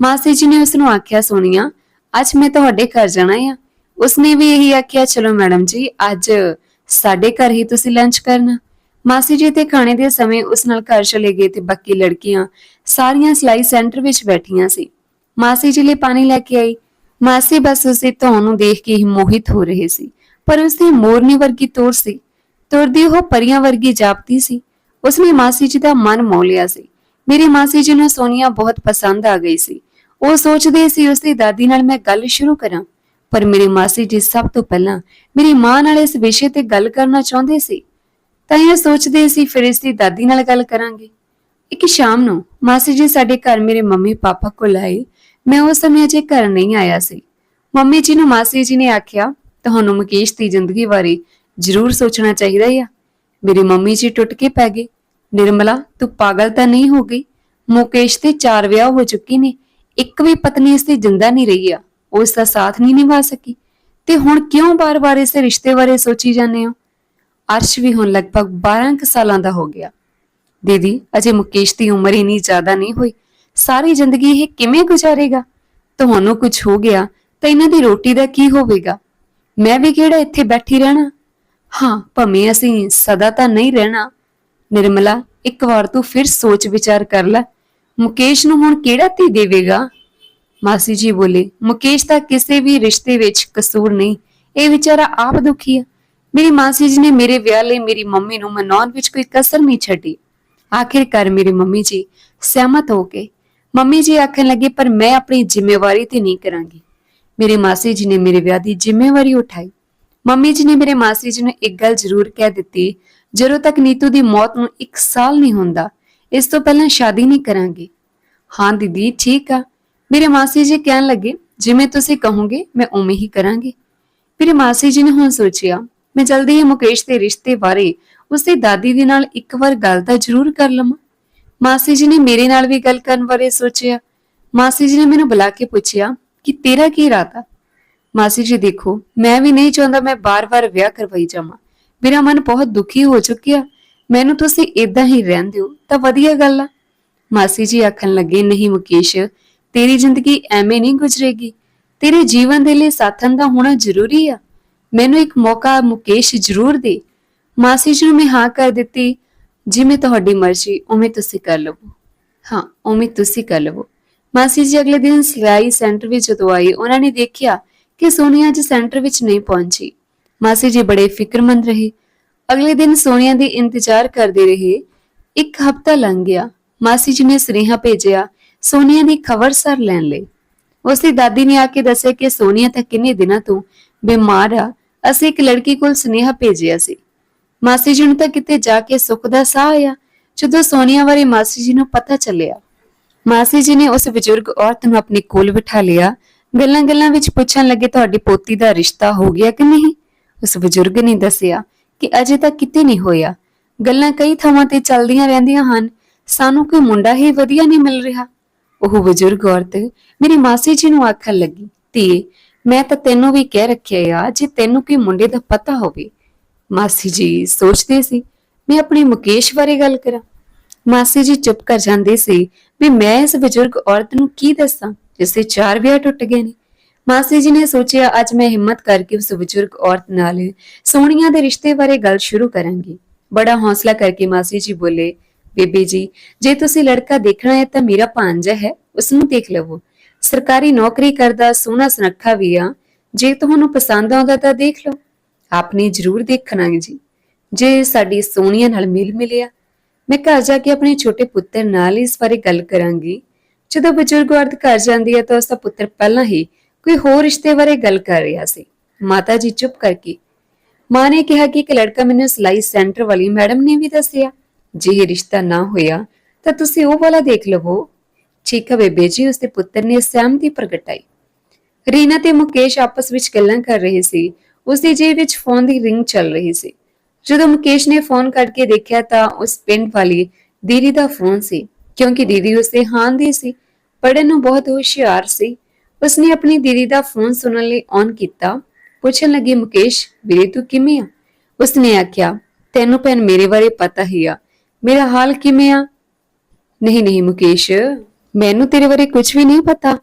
ਮਾਸੀ ਜੀ ਨੇ ਉਸ ਨੂੰ ਆਖਿਆ, ਸੋਨੀਆ, ਅੱਜ ਮੈਂ ਤੁਹਾਡੇ ਘਰ ਜਾਣਾ ਆ। ਉਸਨੇ ਵੀ ਇਹੀ ਆਖਿਆ, ਚਲੋ ਮੈਡਮ ਜੀ, ਅੱਜ ਸਾਡੇ ਘਰ ਹੀ ਤੁਸੀਂ ਲੰਚ ਕਰਨਾ। ਮਾਸੀ ਜੀ ਤੇ ਖਾਣੇ ਦੇ ਸਮੇਂ ਉਸ ਨਾਲ ਘਰ ਚਲੇ ਗਏ ਤੇ ਬਾਕੀ ਲੜਕੀਆਂ ਸਾਰੀਆਂ ਸਿਲਾਈ ਸੈਂਟਰ ਵਿੱਚ ਬੈਠੀਆਂ ਸੀ। ਮਾਸੀ ਜੀ ਲਈ ਪਾਣੀ ਲੈ ਕੇ ਆਈ। ਮਾਸੀ ਬਸ ਉਸੇ ਧੌਣ ਨੂੰ ਦੇਖ ਕੇ ਹੀ ਮੋਹਿਤ ਹੋ ਰਹੇ ਸੀ, ਪਰ ਉਸਦੀ ਮੋਰਨੀ ਵਰਗੀ ਤੋਰ ਸੀ। ਤੁਰਦੀ ਉਹ ਪਰੀਆਂ ਵਰਗੀ ਜਾਪਦੀ ਸੀ। ਉਸਨੇ ਮਾਸੀ ਜੀ ਦਾ ਮਨ ਮੋਹ ਲਿਆ ਸੀ। ਮੇਰੀ ਮਾਸੀ ਜੀ ਨੂੰ ਸੋਨੀਆ ਬਹੁਤ ਪਸੰਦ ਆ ਗਈ ਸੀ। ਉਹ ਸੋਚਦੇ ਸੀ ਉਸਦੀ ਦਾਦੀ ਨਾਲ ਮੈਂ ਗੱਲ ਸ਼ੁਰੂ ਕਰਾਂ। ਪਰ ਮੇਰੀ ਮਾਸੀ ਜੀ ਸਭ ਤੋਂ ਪਹਿਲਾਂ ਮੇਰੀ ਮਾਂ ਨਾਲ ਇਸ ਵਿਸ਼ੇ ਤੇ ਗੱਲ ਕਰਨਾ ਚਾਹੁੰਦੇ ਸੀ। ਤਾਂ ਇਹ ਸੋਚਦੇ ਸੀ ਫਿਰ ਇਸ ਦੀ ਦਾਦੀ ਨਾਲ ਗੱਲ ਕਰਾਂਗੇ। ਇੱਕ ਸ਼ਾਮ ਨੂੰ ਮਾਸੀ ਜੀ ਸਾਡੇ ਘਰ ਮੇਰੇ ਮੰਮੀ ਪਾਪਾ ਕੋਲ ਆਏ। ਮੈਂ ਉਸ ਸਮੇਂ ਅਜੇ ਘਰ ਨਹੀਂ ਆਇਆ ਸੀ। ਮੰਮੀ ਜੀ ਨੂੰ ਮਾਸੀ ਜੀ ਨੇ ਆਖਿਆ, ਤੁਹਾਨੂੰ ਮੁਕੇਸ਼ ਦੀ ਜ਼ਿੰਦਗੀ ਬਾਰੇ ਜ਼ਰੂਰ ਸੋਚਣਾ ਚਾਹੀਦਾ ਹੈ ਮੇਰੀ ਮੰਮੀ ਜੀ ਟੁੱਟ ਕੇ ਪੈ ਗਏ। ਨਿਰਮਲਾ, ਤੂੰ ਪਾਗਲ ਤਾਂ ਨਹੀਂ ਹੋ ਗਈ? ਮੁਕੇਸ਼ ਦੇ ਚਾਰ ਵਿਆਹ ਹੋ ਚੁੱਕੇ ਨੇ। ਇੱਕ ਵੀ ਪਤਨੀ ਇਸ ਦੀ ਜਿੰਦਾ ਨਹੀਂ ਰਹੀ ਆ। ਉਹ ਇਸ ਦਾ ਸਾਥ ਨਹੀਂ ਨਿਭਾ ਸਕੀ। ਤੇ ਹੁਣ ਕਿਉਂ ਬਾਰ-ਬਾਰ ਇਸ ਰਿਸ਼ਤੇ ਬਾਰੇ ਸੋਚੀ ਜਾਂਦੇ ਹੋ? ਅਰਸ਼ ਵੀ ਹੁਣ ਲਗਭਗ 12 ਕੁ ਸਾਲਾਂ ਦਾ ਹੋ ਗਿਆ। ਦੀਦੀ, ਅਜੇ ਮੁਕੇਸ਼ ਦੀ ਉਮਰ ਇਨੀ ਜ਼ਿਆਦਾ ਨਹੀਂ ਹੋਈ। ਸਾਰੀ ਜ਼ਿੰਦਗੀ ਇਹ ਕਿਵੇਂ ਗੁਜ਼ਾਰੇਗਾ? ਤੁਹਾਨੂੰ ਕੁਝ ਹੋ ਗਿਆ ਤਾਂ ਇਹਨਾਂ ਦੀ ਰੋਟੀ ਦਾ ਕੀ ਹੋਵੇਗਾ? ਮੈਂ ਵੀ ਕਿਹੜਾ ਇੱਥੇ ਬੈਠੀ ਰਹਿਣਾ? ਹਾਂ, ਭਵੇਂ ਅਸੀਂ ਸਦਾ ਤਾਂ ਨਹੀਂ ਰਹਿਣਾ। ਨਿਰਮਲਾ, ਇੱਕ ਵਾਰ ਤੂੰ ਫਿਰ ਸੋਚ ਵਿਚਾਰ ਕਰ ਲੈ। ਮੁਕੇਸ਼ ਨੂੰ ਹੁਣ ਕਿਹੜਾ ਧੀ ਦੇਵੇਗਾ? ਮਾਸੀ ਜੀ ਬੋਲੇ, ਮੁਕੇਸ਼ ਦਾ ਕਿਸੇ ਵੀ ਰਿਸ਼ਤੇ ਵਿੱਚ ਕਸੂਰ ਨਹੀਂ, ਇਹ ਵਿਚਾਰਾ ਆਪ ਦੁਖੀ ਆ। ਮੇਰੀ ਮਾਸੀ ਜੀ ਨੇ ਮੇਰੇ ਵਿਆਹ ਲਈ ਮੇਰੀ ਮੰਮੀ ਨੂੰ ਮਨਾਉਣ ਵਿੱਚ ਕੋਈ ਕਸਰ ਨਹੀਂ ਛੱਡੀ। ਆਖਿਰਕਾਰ ਮੇਰੀ ਮੰਮੀ ਜੀ ਸਹਿਮਤ ਹੋ ਗਏ ਮੰਮੀ ਜੀ ਆਖਣ ਲੱਗੇ, ਪਰ ਮੈਂ ਆਪਣੀ ਜ਼ਿੰਮੇਵਾਰੀ ਤੇ ਨਹੀਂ ਕਰਾਂਗੀ। ਮੇਰੇ ਮਾਸੀ ਜੀ ਨੇ ਮੇਰੇ ਵਿਆਹ ਦੀ ਜ਼ਿੰਮੇਵਾਰੀ ਉਠਾਈ। ਮੰਮੀ ਜੀ ਨੇ ਮੇਰੇ ਮਾਸੀ ਜੀ ਨੂੰ ਇੱਕ ਗੱਲ ਜ਼ਰੂਰ ਕਹਿ ਦਿੱਤੀ, ਜਦੋਂ ਤੱਕ ਨੀਤੂ ਦੀ ਮੌਤ ਨੂੰ 1 ਸਾਲ ਨਹੀਂ ਹੁੰਦਾ, ਇਸ ਤੋਂ ਪਹਿਲਾਂ ਸ਼ਾਦੀ ਨਹੀਂ ਕਰਾਂਗੇ। ਹਾਂ ਦੀਦੀ, ਠੀਕ ਆ। ਮੇਰੇ ਮਾਸੀ ਜੀ ਕਹਿਣ ਲੱਗੇ, ਜਿਵੇਂ ਤੁਸੀਂ ਕਹੋਗੇ, ਮੈਂ ਉਵੇਂ ਹੀ ਕਰਾਂਗੀ। ਮੇਰੇ ਮਾਸੀ ਜੀ ਨੇ ਹੁਣ ਸੋਚਿਆ, ਮੈਂ ਜਲਦੀ ਹੀ ਮੁਕੇਸ਼ ਦੇ ਰਿਸ਼ਤੇ ਬਾਰੇ ਉਸਦੀ ਦਾਦੀ ਦੇ ਨਾਲ ਇੱਕ ਵਾਰ ਗੱਲ ਤਾਂ ਜ਼ਰੂਰ ਕਰ ਲਵਾਂ। ਮਾਸੀ ਜੀ ਨੇ ਮੇਰੇ ਨਾਲ ਵੀ ਗੱਲ ਕਰਨ ਬਾਰੇ ਸੋਚਿਆ। ਮਾਸੀ ਜੀ ਨੇ ਮੈਨੂੰ ਬੁਲਾ ਕੇ ਪੁੱਛਿਆ ਕਿ ਤੇਰਾ ਕੀ ਇਰਾਦਾ? ਮਾਸੀ ਜੀ ਦੇਖੋ, ਮੈਂ ਵੀ ਨਹੀਂ ਚਾਹੁੰਦਾ ਮੈਂ ਬਾਰ-ਬਾਰ ਵਿਆਹ ਕਰਵਾਈ ਜਾਵਾਂ। ਮੇਰਾ ਮਨ ਬਹੁਤ ਦੁਖੀ ਹੋ ਚੁੱਕਿਆ। ਮੈਨੂੰ ਤੁਸੀਂ ਇਦਾਂ ਹੀ ਰਹਿਣ ਦਿਓ, ਤਾਂ ਵਧੀਆ ਗੱਲ ਆ। ਮਾਸੀ ਜੀ ਆਖਣ ਲੱਗੇ, ਨਹੀਂ ਮੁਕੇਸ਼, ਤੇਰੀ ਜ਼ਿੰਦਗੀ ਐਵੇਂ ਨਹੀਂ ਗੁਜ਼ਰੇਗੀ। ਤੇਰੇ ਜੀਵਨ ਦੇ ਲਈ ਸਾਥਣ ਦਾ ਹੋਣਾ ਜ਼ਰੂਰੀ ਆ। ਮੈਨੂੰ ਇੱਕ ਮੌਕਾ ਮੁਕੇਸ਼ ਜ਼ਰੂਰ ਦੇ। ਮਾਸੀ ਜੀ ਨੂੰ ਮੈਂ ਹਾਂ ਕਰ ਦਿੱਤੀ। ਜਿਵੇਂ ਤੁਹਾਡੀ ਮਰਜ਼ੀ, ਉਵੇਂ ਤੁਸੀਂ ਕਰ ਲਵੋ। ਹਾਂ, ਉਵੇਂ ਤੁਸੀਂ ਕਰ ਲਵੋ। ਮਾਸੀ ਜੀ ਅਗਲੇ ਦਿਨ ਸਿਲਾਈ ਸੈਂਟਰ ਵਿੱਚ ਜਦੋਂ ਆਈ ਉਹਨਾਂ ਨੇ ਦੇਖਿਆ ਕਿ ਸੋਨੀਆ ਅੱਜ ਸੈਂਟਰ ਵਿੱਚ ਨਹੀਂ ਪਹੁੰਚੀ। ਮਾਸੀ ਜੀ ਬੜੇ ਫਿਕਰਮੰਦ ਰਹੇ। ਅਗਲੇ ਦਿਨ ਸੋਨੀਆ ਦੀ ਇੰਤਜ਼ਾਰ ਕਰਦੇ ਰਹੇ। ਇੱਕ ਹਫ਼ਤਾ ਲੰਘ ਗਿਆ। ਮਾਸੀ ਜੀ ਨੇ ਸੁਨੇਹਾ ਭੇਜਿਆ ਸੋਨੀਆ ਦੀ ਖਬਰ ਲੈਣ ਲਈ। ਉਸਦੀ ਦਾਦੀ ਨੇ ਆ ਕੇ ਦੱਸਿਆ ਕਿ ਸੋਨੀਆ ਤਾਂ ਕਿੰਨੇ ਦਿਨਾਂ ਤੋਂ ਬਿਮਾਰ ਆ। ਅਸੀਂ ਇੱਕ ਲੜਕੀ ਕੋਲ ਸੁਨੇਹਾ ਭੇਜਿਆ ਸੀ। ਮਾਸੀ ਜੀ ਨੂੰ ਤਾਂ ਕਿਤੇ ਜਾ ਕੇ ਸੁੱਖ ਦਾ ਸਾਹ ਆਇਆ। ਜਦੋਂ ਸੋਨੀਆ ਬਾਰੇ ਮਾਸੀ ਜੀ ਨੂੰ ਪਤਾ ਚੱਲਿਆ, ਮਾਸੀ ਜੀ ਨੇ ਉਸ ਬਜ਼ੁਰਗ ਔਰਤ ਨੂੰ ਆਪਣੇ ਕੋਲ ਬਿਠਾ ਲਿਆ। ਗੱਲਾਂ-ਗੱਲਾਂ ਵਿੱਚ ਪੁੱਛਣ ਲੱਗੇ ਤੁਹਾਡੀ ਪੋਤੀ ਦਾ ਰਿਸ਼ਤਾ ਹੋ ਗਿਆ ਕਿ ਨਹੀਂ? ਉਸ ਬਜ਼ੁਰਗ ਨੇ ਦੱਸਿਆ ਕਿ ਅਜੇ ਤੱਕ ਕਿਤੇ ਨਹੀਂ ਹੋਇਆ। ਗੱਲਾਂ ਕਈ ਥਾਵਾਂ ਤੇ ਚੱਲਦੀਆਂ ਰਹਿੰਦੀਆਂ ਹਨ। ਸਾਨੂੰ ਕੋਈ ਮੁੰਡਾ ਹੀ ਵਧੀਆ ਨਹੀਂ ਮਿਲ ਰਿਹਾ। ਉਹ ਬਜ਼ੁਰਗ ਔਰਤ ਮੇਰੀ ਮਾਸੀ ਜੀ ਨੂੰ ਆਖਣ ਲੱਗੀ, ਧੀਏ, ਮੈਂ ਤਾਂ ਤੈਨੂੰ ਵੀ ਕਹਿ ਰੱਖਿਆ ਆ, ਜੇ ਤੈਨੂੰ ਕੋਈ ਮੁੰਡੇ ਦਾ ਪਤਾ ਹੋਵੇ। ਮਾਸੀ ਜੀ ਸੋਚਦੇ ਸੀ, ਮੈਂ ਆਪਣੇ ਮੁਕੇਸ਼ ਬਾਰੇ ਗੱਲ ਕਰਾਂ। ਮਾਸੀ ਜੀ ਚੁੱਪ ਕਰ ਜਾਂਦੇ ਸੀ ਵੀ ਮੈਂ ਇਸ ਬਜ਼ੁਰਗ ਔਰਤ ਨੂੰ ਕੀ ਦੱਸਾਂ? ਜਿਸ ਦੇ ਚਾਰ ਵਿਆਹ ਟੁੱਟ ਗਏ ਨੇ। ਮਾਸੀ ਜੀ ਨੇ ਸੋਚਿਆ, ਅੱਜ ਮੈਂ ਹਿੰਮਤ ਕਰਕੇ ਉਸ ਬਜ਼ੁਰਗ ਔਰਤ ਨਾਲ ਸੋਹਣੀਆ ਦੇ ਰਿਸ਼ਤੇ ਬਾਰੇ ਗੱਲ ਸ਼ੁਰੂ ਕਰਾਂਗੀ। ਬੜਾ ਹੌਸਲਾ ਕਰਕੇ ਮਾਸੀ ਜੀ ਬੋਲੇ, ਬੀਬੀ ਜੀ, ਜੇ ਤੁਸੀਂ ਲੜਕਾ ਦੇਖਣਾ ਹੈ ਤਾਂ ਮੇਰਾ ਭਾਂਜਾ ਹੈ ਉਸ ਨੂੰ ਦੇਖ ਲਵੋ। ਸਰਕਾਰੀ ਨੌਕਰੀ ਕਰਦਾ, ਸੋਹਣਾ ਸੁਨੱਖਾ ਵੀ ਆ। ਜੇ ਤੁਹਾਨੂੰ ਪਸੰਦ ਆਉਂਦਾ ਤਾਂ ਦੇਖ ਲਓ। ਆਪਨੇ ਜ਼ਰੂਰ ਦੇਖਣਾ ਹੈ ਜੀ। ਜੇ ਸਾਡੀ ਸੋਹਣੀਆਂ ਨਾਲ ਮਿਲ ਮਿਲਿਆ ਮੈਂ ਘਰ ਜਾ ਕੇ ਆਪਣੇ ਛੋਟੇ ਪੁੱਤਰ ਨਾਲ ਇਸ ਬਾਰੇ ਗੱਲ ਕਰਾਂਗੀ। ਜਦੋਂ ਬਜ਼ੁਰਗ ਔਰਤ ਘਰ ਜਾਂਦੀ ਹੈ ਤਾਂ ਉਸ ਦਾ ਪੁੱਤਰ ਪਹਿਲਾਂ ਹੀ ਕੋਈ ਹੋਰ ਰਿਸ਼ਤੇ ਬਾਰੇ ਗੱਲ ਕਰ ਰਿਹਾ ਸੀ। ਮਾਤਾ ਜੀ ਚੁੱਪ ਕਰਕੇ ਮਾਂ ਨੇ ਕਿਹਾ ਕਿ ਇੱਕ ਲੜਕਾ ਮੈਨੂੰ ਸਿਲਾਈ ਸੈਂਟਰ ਵਾਲੀ ਮੈਡਮ ਨੇ ਵੀ ਦੱਸਿਆ। ਜੇ ਇਹ ਰਿਸ਼ਤਾ ਨਾ ਹੋਇਆ ਤਾਂ ਤੁਸੀਂ ਉਹ ਵਾਲਾ ਦੇਖ ਲਵੋ। ਠੀਕ ਹੈ ਬੇਬੇ ਜੀ ਉਸਦੇ ਪੁੱਤਰ ਨੇ ਸਹਿਮਤੀ ਪ੍ਰਗਟਾਈ ਰੀਨਾ ਤੇ ਮੁਕੇਸ਼ ਆਪਸ ਵਿੱਚ ਗੱਲਾਂ ਕਰ ਰਹੇ ਸੀ। ਉਸਦੀ ਜੇਬ ਵਿੱਚ ਫੋਨ ਦੀ ਰਿੰਗ ਚੱਲ ਰਹੀ ਸੀ। ਜਦੋਂ ਮੁਕੇਸ਼ ਨੇ ਫੋਨ ਕੱਢ ਕੇ ਦੇਖਿਆ ਤਾਂ ਉਸ ਪਿੰਡ ਵਾਲੀ ਦੀਦੀ ਦਾ ਫੋਨ ਸੀ। ਕਿਉਂਕਿ ਦੀਦੀ ਉਸਦੇ ਹਾਂ ਦੀ ਸੀ, ਪੜ੍ਹਨ ਨੂੰ ਬਹੁਤ ਹੁਸ਼ਿਆਰ ਸੀ। ਉਸਨੇ ਆਪਣੀ ਦੀਦੀ ਦਾ ਫੋਨ ਸੁਣਨ ਲਈ ਔਨ ਕੀਤਾ। ਪੁੱਛਣ ਲੱਗੀ, ਮੁਕੇਸ਼, ਵੀਰੇ, ਤੂੰ ਕਿਵੇਂ ਆ? ਉਸਨੇ ਆਖਿਆ, ਤੈਨੂੰ ਭੈਣ ਮੇਰੇ ਬਾਰੇ ਪਤਾ ਹੀ ਆ। ਮੇਰਾ ਹਾਲ ਕਿਵੇਂ ਆ? ਨਹੀਂ ਨਹੀਂ, ਮੁਕੇਸ਼, ਮੈਨੂੰ ਤੇਰੇ ਬਾਰੇ ਕੁਝ ਵੀ ਨਹੀਂ ਪਤਾ।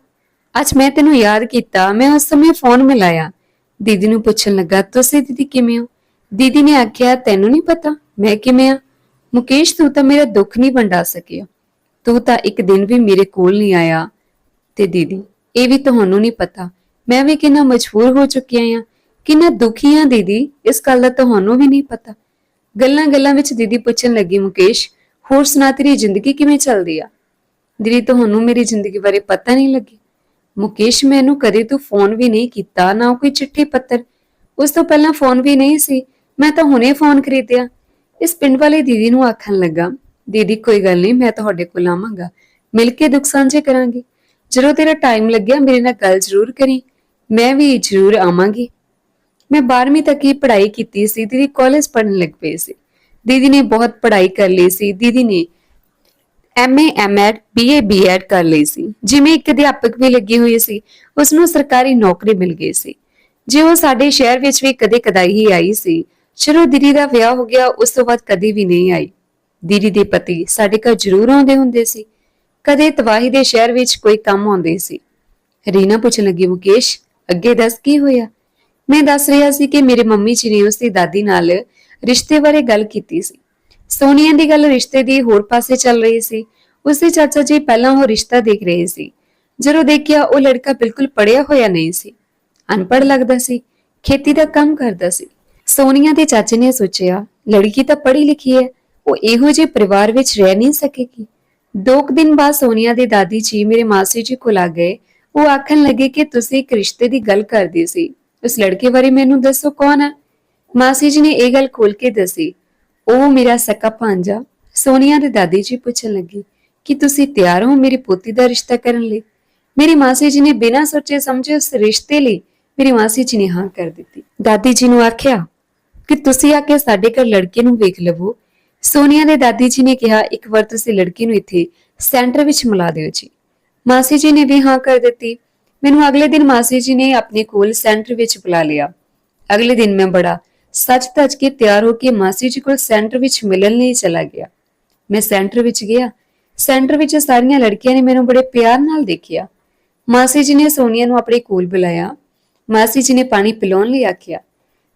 ਅੱਜ ਮੈਂ ਤੈਨੂੰ ਯਾਦ ਕੀਤਾ, ਮੈਂ ਉਸ ਸਮੇਂ ਫੋਨ ਮਿਲਾਇਆ। ਦੀਦੀ ਨੂੰ ਪੁੱਛਣ ਲੱਗਾ, ਤੁਸੀਂ ਦੀਦੀ ਕਿਵੇਂ ਹੋ? ਦੀਦੀ ਨੇ ਆਖਿਆ, ਤੈਨੂੰ ਨਹੀਂ ਪਤਾ, ਮੈਂ ਕਿਵੇਂ ਆ? ਮੁਕੇਸ਼, ਤੂੰ ਤਾਂ ਮੇਰਾ ਦੁੱਖ ਨਹੀਂ ਵੰਡਾ ਸਕਿਆ। ਤੂੰ ਤਾਂ ਇੱਕ ਦਿਨ ਵੀ ਮੇਰੇ ਕੋਲ ਨਹੀਂ ਆਇਆ। ਤੇ ਦੀਦੀ, ਇਹ ਵੀ ਤੁਹਾਨੂੰ ਨਹੀਂ ਪਤਾ, ਮੈਂ ਵੀ ਕਿੰਨਾ ਮਜਬੂਰ ਹੋ ਚੁੱਕਿਆ ਆ। ਕਿੰਨਾ ਦੁਖੀ ਆ ਦੀਦੀ, ਇਸ ਗੱਲ ਦਾ ਤੁਹਾਨੂੰ ਵੀ ਨਹੀਂ ਪਤਾ। ਗੱਲਾਂ-ਗੱਲਾਂ ਵਿੱਚ ਦੀਦੀ ਪੁੱਛਣ ਲੱਗੀ, ਮੁਕੇਸ਼, ਹੋਰ ਸੁਣਾ ਤੇਰੀ ਜ਼ਿੰਦਗੀ ਕਿਵੇਂ ਚੱਲਦੀ ਆ? ਦੀਦੀ, ਤੁਹਾਨੂੰ ਮੇਰੀ ਜ਼ਿੰਦਗੀ ਬਾਰੇ ਪਤਾ ਨਹੀਂ ਲੱਗੀ। ਮੁਕੇਸ਼, ਮੈਨੂੰ ਕਦੇ ਤੂੰ ਫੋਨ ਵੀ ਨਹੀਂ ਕੀਤਾ, ਨਾ ਕੋਈ ਚਿੱਠੀ ਪੱਤਰ। ਉਸ ਤੋਂ ਪਹਿਲਾਂ ਫੋਨ ਵੀ ਨਹੀਂ ਸੀ, ਮੈਂ ਤਾਂ ਹੁਣੇ ਫੋਨ ਖਰੀਦਿਆ। ਇਸ ਪਿੰਡ ਵਾਲੇ ਦੀਦੀ ਨੂੰ ਆਖਣ ਲੱਗਾ ਦੀਦੀ, ਕੋਈ ਗੱਲ ਨਹੀਂ, ਮੈਂ ਤੁਹਾਡੇ ਕੋਲ ਆਵਾਂਗਾ। ਮਿਲ ਕੇ ਦੁੱਖ ਸਾਂਝੇ ਕਰਾਂਗੇ। ਜਦੋਂ ਤੇਰਾ ਟਾਈਮ ਲੱਗਿਆ, ਮੇਰੇ ਨਾਲ ਗੱਲ ਜ਼ਰੂਰ ਕਰੀ। ਮੈਂ ਵੀ ਜ਼ਰੂਰ ਆਵਾਂਗੀ। ਮੈਂ 12ਵੀਂ ਤੱਕ ਹੀ ਪੜ੍ਹਾਈ ਕੀਤੀ ਸੀ। ਦੀਦੀ ਕਾਲਜ ਪੜ੍ਹਨ ਲੱਗ ਪਈ ਸੀ। ਦੀਦੀ ਨੇ ਬਹੁਤ ਪੜ੍ਹਾਈ ਕਰ ਲਈ ਸੀ। ਦੀਦੀ ਨੇ ਐਮਏ ਐਮਐਡ ਬੀਏ ਬੀਐਡ ਕਰ ਲਈ ਸੀ। ਜਿਵੇਂ ਇੱਕ ਅਧਿਆਪਕ ਵੀ ਲੱਗੀ ਹੋਈ ਸੀ ਉਸ ਨੂੰ ਸਰਕਾਰੀ ਨੌਕਰੀ ਮਿਲ ਗਈ ਸੀ। ਜੇ ਉਹ ਸਾਡੇ ਸ਼ਹਿਰ ਵਿੱਚ ਵੀ ਕਦੇ ਕਦਾਈ ਹੀ ਆਈ ਸੀ, ਚਲੋ ਦੀਦੀ ਦਾ ਵਿਆਹ ਹੋ ਗਿਆ, ਉਸ ਤੋਂ ਬਾਅਦ ਕਦੀ ਵੀ ਨਹੀਂ ਆਈ। ਦੀਦੀ ਦੇ ਪਤੀ ਸਾਡੇ ਘਰ ਜ਼ਰੂਰ ਆਉਂਦੇ ਹੁੰਦੇ ਸੀ। ਕਦੇ ਤਵਾਹੀ ਦੇ ਸ਼ਹਿਰ ਵਿੱਚ ਕੋਈ ਕੰਮ ਆਉਂਦੇ ਸੀ। ਰੀਨਾ ਪੁੱਛਣ ਲੱਗੀ, ਮੁਕੇਸ਼, ਅੱਗੇ ਦੱਸ ਕੀ ਹੋਇਆ? ਮੈਂ ਦੱਸ ਰਿਹਾ ਸੀ ਕਿ ਮੇਰੇ ਮੰਮੀ ਜੀ ਨੇ ਉਸਦੀ ਦਾਦੀ ਨਾਲ ਰਿਸ਼ਤੇ ਬਾਰੇ ਗੱਲ ਕੀਤੀ ਸੀ। ਸੋਨੀਆ ਦੀ ਗੱਲ ਰਿਸ਼ਤੇ ਦੀ ਹੋਰ ਪਾਸੇ ਚੱਲ ਰਹੀ ਸੀ। ਉਸਦੇ ਚਾਚਾ ਜੀ ਪਹਿਲਾਂ ਉਹ ਰਿਸ਼ਤਾ ਦੇਖ ਰਹੇ ਸੀ। ਜਦੋਂ ਦੇਖਿਆ ਉਹ ਲੜਕਾ ਬਿਲਕੁਲ ਪੜਿਆ ਹੋਇਆ ਨਹੀਂ ਸੀ। ਅਨਪੜ੍ਹ ਲੱਗਦਾ ਸੀ, ਖੇਤੀ ਦਾ ਕੰਮ ਕਰਦਾ ਸੀ। ਸੋਨੀਆ ਦੇ ਚਾਚੇ ਨੇ ਸੋਚਿਆ, ਲੜਕੀ ਤਾਂ ਪੜ੍ਹੀ ਲਿਖੀ ਹੈ ਉਹ ਇਹੋ ਜਿਹੇ ਪਰਿਵਾਰ ਵਿੱਚ ਰਹਿ ਨਹੀਂ ਸਕੇਗੀ। ਦੋ ਕੁ ਦਿਨ ਬਾਅਦ ਸੋਨੀਆ ਦੇ ਦਾਦੀ ਜੀ ਮੇਰੇ ਮਾਸੀ ਜੀ ਕੋਲ ਆ ਗਏ। ਉਹ ਆਖਣ ਲੱਗੇ ਕਿ ਤੁਸੀਂ ਇੱਕ ਰਿਸ਼ਤੇ ਦੀ ਗੱਲ ਕਰਦੇ ਸੀ। ਉਸ ਲੜਕੇ ਬਾਰੇ ਮੈਨੂੰ ਦੱਸੋ ਕੌਣ ਹੈ ਮਾਸੀ ਜੀ ਨੇ ਇਹ ਗੱਲ ਖੋਲ ਕੇ ਦੱਸੀ। ਉਹ ਮੇਰਾ ਸਕਾ ਭਾਂਜਾ ਸੋਨੀਆ ਦੇ ਦਾਦੀ ਜੀ ਪੁੱਛਣ ਲੱਗੀ ਕਿ ਤੁਸੀਂ ਤਿਆਰ ਹੋ ਮੇਰੀ ਪੋਤੀ ਦਾ ਰਿਸ਼ਤਾ ਕਰਨ ਲਈ? ਮੇਰੀ ਮਾਸੀ ਜੀ ਨੇ ਬਿਨਾਂ ਸੋਚੇ ਸਮਝੇ ਉਸ ਰਿਸ਼ਤੇ ਲਈ ਮੇਰੀ ਮਾਸੀ ਜੀ ਨੇ ਹਾਂ ਕਰ ਦਿੱਤੀ। ਦਾਦੀ ਜੀ ਨੂੰ ਆਖਿਆ ਕਿ ਤੁਸੀਂ ਆ ਕੇ ਸਾਡੇ ਘਰ ਲੜਕੇ ਨੂੰ ਵੇਖ ਲਵੋ। ਸੋਨੀਆ ਦੇ ਦਾਦੀ ਜੀ ਨੇ ਕਿਹਾ, ਇੱਕ ਵਾਰ ਤੁਸੀਂ ਲੜਕੀ ਨੂੰ ਇੱਥੇ ਸੈਂਟਰ ਵਿੱਚ ਮਿਲਾ ਦਿਓ ਜੀ। ਮਾਸੀ ਜੀ ਨੇ ਵੀ ਹਾਂ ਕਰ ਦਿੱਤੀ। ਮੈਨੂੰ ਅਗਲੇ ਦਿਨ ਮਾਸੀ ਜੀ ਨੇ ਆਪਣੇ ਕੋਲ ਸੈਂਟਰ ਵਿੱਚ ਬੁਲਾ ਲਿਆ। ਅਗਲੇ ਦਿਨ ਮੈਂ ਬੜਾ ਸੱਚ ਧੱਜ ਕੇ ਤਿਆਰ ਹੋ ਕੇ ਮਾਸੀ ਜੀ ਕੋਲ ਸੈਂਟਰ ਵਿੱਚ ਮਿਲਣ ਲਈ ਚਲਾ ਗਿਆ। ਮੈਂ ਸੈਂਟਰ ਵਿੱਚ ਗਿਆ। ਸੈਂਟਰ ਵਿੱਚ ਸਾਰੀਆਂ ਲੜਕੀਆਂ ਨੇ ਮੈਨੂੰ ਬੜੇ ਪਿਆਰ ਨਾਲ ਦੇਖਿਆ। ਮਾਸੀ ਜੀ ਨੇ ਸੋਨੀਆ ਨੂੰ ਆਪਣੇ ਕੋਲ ਬੁਲਾਇਆ। ਮਾਸੀ ਜੀ ਨੇ ਪਾਣੀ ਪਿਲਾਉਣ ਲਈ ਆਖਿਆ।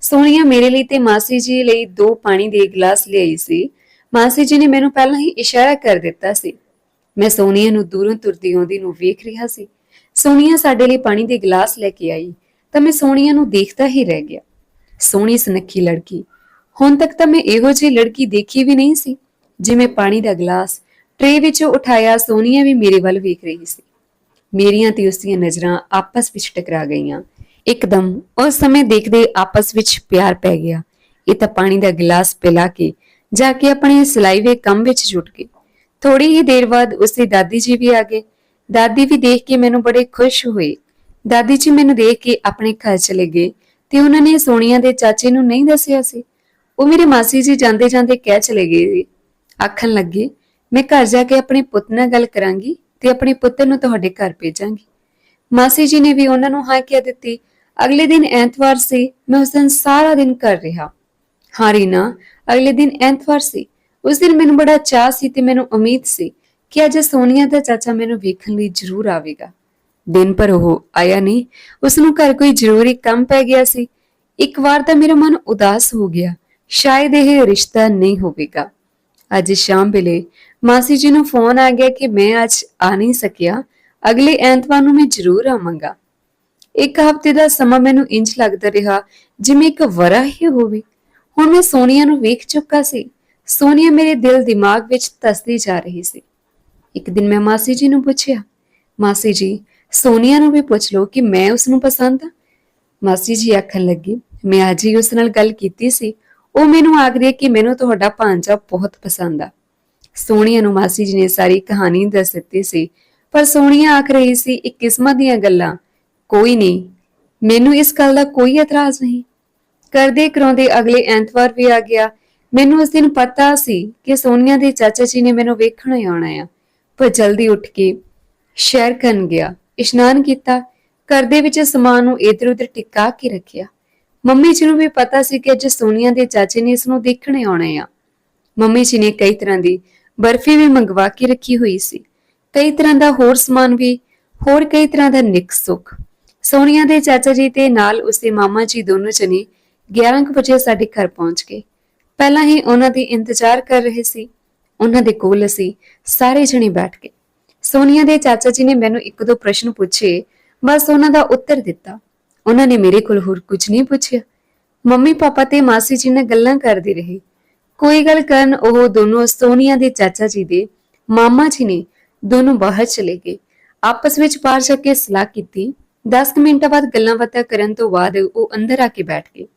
ਸੋਨੀਆ ਮੇਰੇ ਲਈ ਤੇ ਮਾਸੀ ਜੀ ਲਈ ਦੋ ਪਾਣੀ ਦੇ ਗਲਾਸ ਲਿਆਈ ਸੀ। ਮਾਸੀ ਜੀ ਨੇ ਮੈਨੂੰ ਪਹਿਲਾਂ ਹੀ ਇਸ਼ਾਰਾ ਕਰ ਦਿੱਤਾ ਸੀ। ਮੈਂ ਸੋਨੀਆ ਨੂੰ ਦੂਰੋਂ ਤੁਰਦੀ ਆਉਂਦੀ ਨੂੰ ਵੇਖ ਰਿਹਾ ਸੀ। ਸੋਨੀਆ ਸਾਡੇ ਲਈ ਪਾਣੀ ਦੇ ਗਲਾਸ ਲੈ ਕੇ ਆਈ, ਤਾਂ ਮੈਂ ਸੋਨੀਆ ਨੂੰ ਦੇਖਦਾ ਹੀ ਰਹਿ ਗਿਆ। ਸੋਹਣੀ ਸੁਨੱਖੀ ਲੜਕੀ। ਹੁਣ ਤੱਕ ਤਾਂ ਮੈਂ ਇਹੋ ਜਿਹੀ ਲੜਕੀ ਦੇਖੀ ਵੀ ਨਹੀਂ ਸੀ, ਜਿਵੇਂ ਪਾਣੀ ਦਾ ਗਲਾਸ ਟਰੇ ਵਿੱਚੋਂ ਉਠਾਇਆ ਸੋਨੀਆ ਵੀ ਮੇਰੇ ਵੱਲ ਵੇਖ ਰਹੀ ਸੀ। ਮੇਰੀਆਂ ਤੇ ਉਸ ਦੀਆਂ ਨਜ਼ਰਾਂ ਆਪਸ ਵਿੱਚ ਟਕਰਾ ਗਈਆਂ। ਇੱਕਦਮ ਉਸ ਸਮੇਂ ਦੇਖਦੇ ਆਪਸ ਵਿੱਚ ਪਿਆਰ ਪੈ ਗਿਆ। ਇਹ ਤਾਂ ਪਾਣੀ ਦਾ ਗਿਲਾਸ ਪਿਲਾ ਕੇ ਜਾ ਕੇ ਆਪਣੇ ਸਿਲਾਈ ਦੇ ਕੰਮ ਵਿੱਚ ਜੁਟ ਗਏ ਥੋੜੀ ਹੀ ਦੇਰ ਬਾਅਦ ਉਸਦੀ ਦਾਦੀ ਜੀ ਵੀ ਆ ਗਏ। ਦਾਦੀ ਵੀ ਦੇਖ ਕੇ ਮੈਨੂੰ ਬੜੇ ਖੁਸ਼ ਹੋਏ। ਦਾਦੀ ਜੀ ਮੈਨੂੰ ਦੇਖ ਕੇ ਆਪਣੇ ਘਰ ਚਲੇ ਗਏ ਤੇ ਉਹਨਾਂ ਨੇ ਸੋਨੀਆ ਦੇ ਚਾਚੇ ਨੂੰ ਨਹੀਂ ਦੱਸਿਆ ਸੀ। ਉਹ ਮੇਰੇ ਮਾਸੀ ਜੀ ਜਾਂਦੇ ਜਾਂਦੇ ਕਹਿ ਚਲੇ ਗਏ। ਆਖਣ ਲੱਗੇ, ਮੈਂ ਘਰ ਜਾ ਕੇ ਆਪਣੇ ਪੁੱਤ ਨਾਲ ਗੱਲ ਕਰਾਂਗੀ ਤੇ ਆਪਣੇ ਪੁੱਤਰ ਨੂੰ ਤੁਹਾਡੇ ਘਰ ਭੇਜਾਂਗੀ। ਮਾਸੀ ਜੀ ਨੇ ਵੀ ਉਹਨਾਂ ਨੂੰ ਹਾਂ ਕਹਿ ਦਿੱਤੀ। ਅਗਲੇ ਦਿਨ ਐਤਵਾਰ ਸੀ, ਮੈਂ ਉਸ ਦਿਨ ਸਾਰਾ ਦਿਨ ਕਰ ਰਿਹਾ। ਹਾਂ ਰੀਨਾ ਅਗਲੇ ਦਿਨ ਐਤਵਾਰ ਸੀ। ਉਸ ਦਿਨ ਮੈਨੂੰ ਬੜਾ ਚਾਹ ਸੀ ਤੇ ਮੈਨੂੰ ਉਮੀਦ ਸੀ ਕਿ ਅੱਜ ਸੋਨੀਆ ਦਾ ਚਾਚਾ ਮੈਨੂੰ ਵੇਖਣ ਲਈ ਜ਼ਰੂਰ ਆਵੇਗਾ। ਦਿਨ ਪਰ ਉਹ ਆਇਆ ਨਹੀਂ। ਉਸ ਨੂੰ ਘਰ ਕੋਈ ਜ਼ਰੂਰੀ ਕੰਮ ਪੈ ਗਿਆ ਸੀ। ਇੱਕ ਵਾਰ ਤਾਂ ਮੇਰਾ ਮਨ ਉਦਾਸ ਹੋ ਗਿਆ। ਸ਼ਾਇਦ ਇਹ ਰਿਸ਼ਤਾ ਨਹੀਂ ਹੋਵੇਗਾ। ਅੱਜ ਸ਼ਾਮ ਵੇਲੇ ਮਾਸੀ ਜੀ ਨੂੰ ਫੋਨ ਆ ਗਿਆ ਕਿ ਮੈਂ ਅੱਜ ਆ ਨਹੀਂ ਸਕਿਆ। ਅਗਲੇ ਐਤਵਾਰ ਨੂੰ ਮੈਂ ਜ਼ਰੂਰ ਆਵਾਂਗਾ। ਇੱਕ ਹਫ਼ਤੇ ਦਾ ਸਮਾਂ ਮੈਨੂੰ ਇੰਜ ਲੱਗਦਾ ਰਿਹਾ ਜਿਵੇਂ ਇੱਕ ਵਰਾ ਹੀ ਹੋਵੇ। ਹੁਣ ਮੈਂ ਸੋਨੀਆ ਨੂੰ ਵੇਖ ਚੁੱਕਾ ਸੀ। ਸੋਨੀਆ ਮੇਰੇ ਦਿਲ ਦਿਮਾਗ ਵਿੱਚ ਤਸਦੀ ਜਾ ਰਹੀ ਸੀ। ਇੱਕ ਦਿਨ ਮੈਂ ਮਾਸੀ ਜੀ ਨੂੰ ਪੁੱਛਿਆ, ਮਾਸੀ ਜੀ, ਸੋਨੀਆ ਨੂੰ ਵੀ ਪੁੱਛ ਲਓ ਕਿ ਮੈਂ ਉਸ ਨੂੰ ਪਸੰਦ ਆ? ਮਾਸੀ ਜੀ ਆਖਣ ਲੱਗੀ, ਮੈਂ ਅੱਜ ਹੀ ਉਸ ਨਾਲ ਗੱਲ ਕੀਤੀ ਸੀ। ਉਹ ਮੈਨੂੰ ਆਖਦੀ ਹੈ ਕਿ ਮੈਨੂੰ ਤੁਹਾਡਾ ਭਾਂਜਾ ਬਹੁਤ ਪਸੰਦ ਆ। ਸੋਨੀਆ ਨੂੰ ਮਾਸੀ ਜੀ ਨੇ ਸਾਰੀ ਕਹਾਣੀ ਦੱਸ ਦਿੱਤੀ ਸੀ, ਪਰ ਸੋਨੀਆ ਆਖ ਰਹੀ ਸੀ ਇਹ ਕਿਸਮਤ ਦੀਆਂ ਗੱਲਾਂ, ਕੋਈ ਨਹੀਂ। ਮੈਨੂੰ ਇਸ ਗੱਲ ਦਾ ਕੋਈ ਇਤਰਾਜ਼ ਨਹੀਂ। ਕਰਦੇ ਕਰਾਉਂਦੇ ਅਗਲੇ ਐਤਵਾਰ ਵੀ ਆ ਗਿਆ। ਮੈਨੂੰ ਉਸ ਦਿਨ ਪਤਾ ਸੀ ਕਿ ਸੋਨੀਆ ਦੇ ਚਾਚਾ ਜੀ ਨੇ ਮੈਨੂੰ ਵੇਖਣ ਆਉਣਾ ਆ। ਪਰ ਜਲਦੀ ਉੱਠ ਕੇ ਸ਼ਹਿਰ ਕਰਨ ਗਿਆ। ਇਸ਼ਨਾਨ ਕੀਤਾ। ਘਰ ਦੇ ਵਿੱਚ ਸਮਾਨ ਨੂੰ ਇਧਰ ਉਧਰ ਟਿਕਾ ਕੇ ਰੱਖਿਆ। ਮੰਮੀ ਜੀ ਨੂੰ ਵੀ ਪਤਾ ਸੀ ਕਿ ਅੱਜ ਸੋਨੀਆ ਦੇ ਚਾਚੇ ਨੇ ਇਸ ਨੂੰ ਦੇਖਣ ਆਉਣਾ ਆ। ਮੰਮੀ ਜੀ ਨੇ ਕਈ ਤਰ੍ਹਾਂ ਦੀ ਬਰਫੀ ਵੀ ਮੰਗਵਾ ਕੇ ਰੱਖੀ ਹੋਈ ਸੀ। ਕਈ ਤਰ੍ਹਾਂ ਦਾ ਹੋਰ ਸਮਾਨ ਵੀ, ਹੋਰ ਕਈ ਤਰ੍ਹਾਂ ਦਾ ਨਿਕ ਸੁੱਖ। ਸੋਨੀਆ ਦੇ ਚਾਚਾ ਜੀ ਤੇ ਨਾਲ ਉਸਦੇ ਮਾਮਾ ਜੀ ਦੋਨੋਂ ਜਣੇ 11 ਕੁ ਵਜੇ ਸਾਡੇ ਘਰ ਪਹੁੰਚ ਗਏ। ਪਹਿਲਾਂ ਹੀ ਉਹਨਾਂ ਦੀ ਇੰਤਜ਼ਾਰ ਕਰ ਰਹੇ ਸੀ। ਉਹਨਾਂ ਦੇ ਕੋਲ ਅਸੀਂ ਸਾਰੇ ਜਣੇ ਬੈਠ ਗਏ। ਸੋਨੀਆ ਦੇ ਚਾਚਾ ਜੀ ਨੇ ਮੈਨੂੰ ਇੱਕ ਦੋ ਪ੍ਰਸ਼ਨ ਪੁੱਛੇ, ਬਸ ਉਹਨਾਂ ਦਾ ਉੱਤਰ ਦਿੱਤਾ। ਉਹਨਾਂ ਨੇ ਮੇਰੇ ਕੋਲ ਹੋਰ ਕੁਝ ਨਹੀਂ ਪੁੱਛਿਆ। ਮੰਮੀ ਪਾਪਾ ਤੇ ਮਾਸੀ ਜੀ ਨਾਲ ਗੱਲਾਂ ਕਰਦੇ ਰਹੇ। ਕੋਈ ਗੱਲ ਕਰਨ ਉਹ ਦੋਨੋਂ ਸੋਨੀਆ ਦੇ ਚਾਚਾ ਜੀ ਦੇ ਮਾਮਾ ਜੀ ਨੇ ਦੋਨੋਂ ਬਾਹਰ ਚਲੇ ਗਏ। ਆਪਸ ਵਿੱਚ ਬਾਹਰ ਜਾ ਕੇ ਸਲਾਹ ਕੀਤੀ। 10 ਮਿੰਟਾਂ ਬਾਅਦ ਗੱਲਾਂ ਬਾਤਾਂ ਕਰਨ ਤੋਂ ਬਾਅਦ ਉਹ ਅੰਦਰ ਆ ਕੇ ਬੈਠ ਗਏ।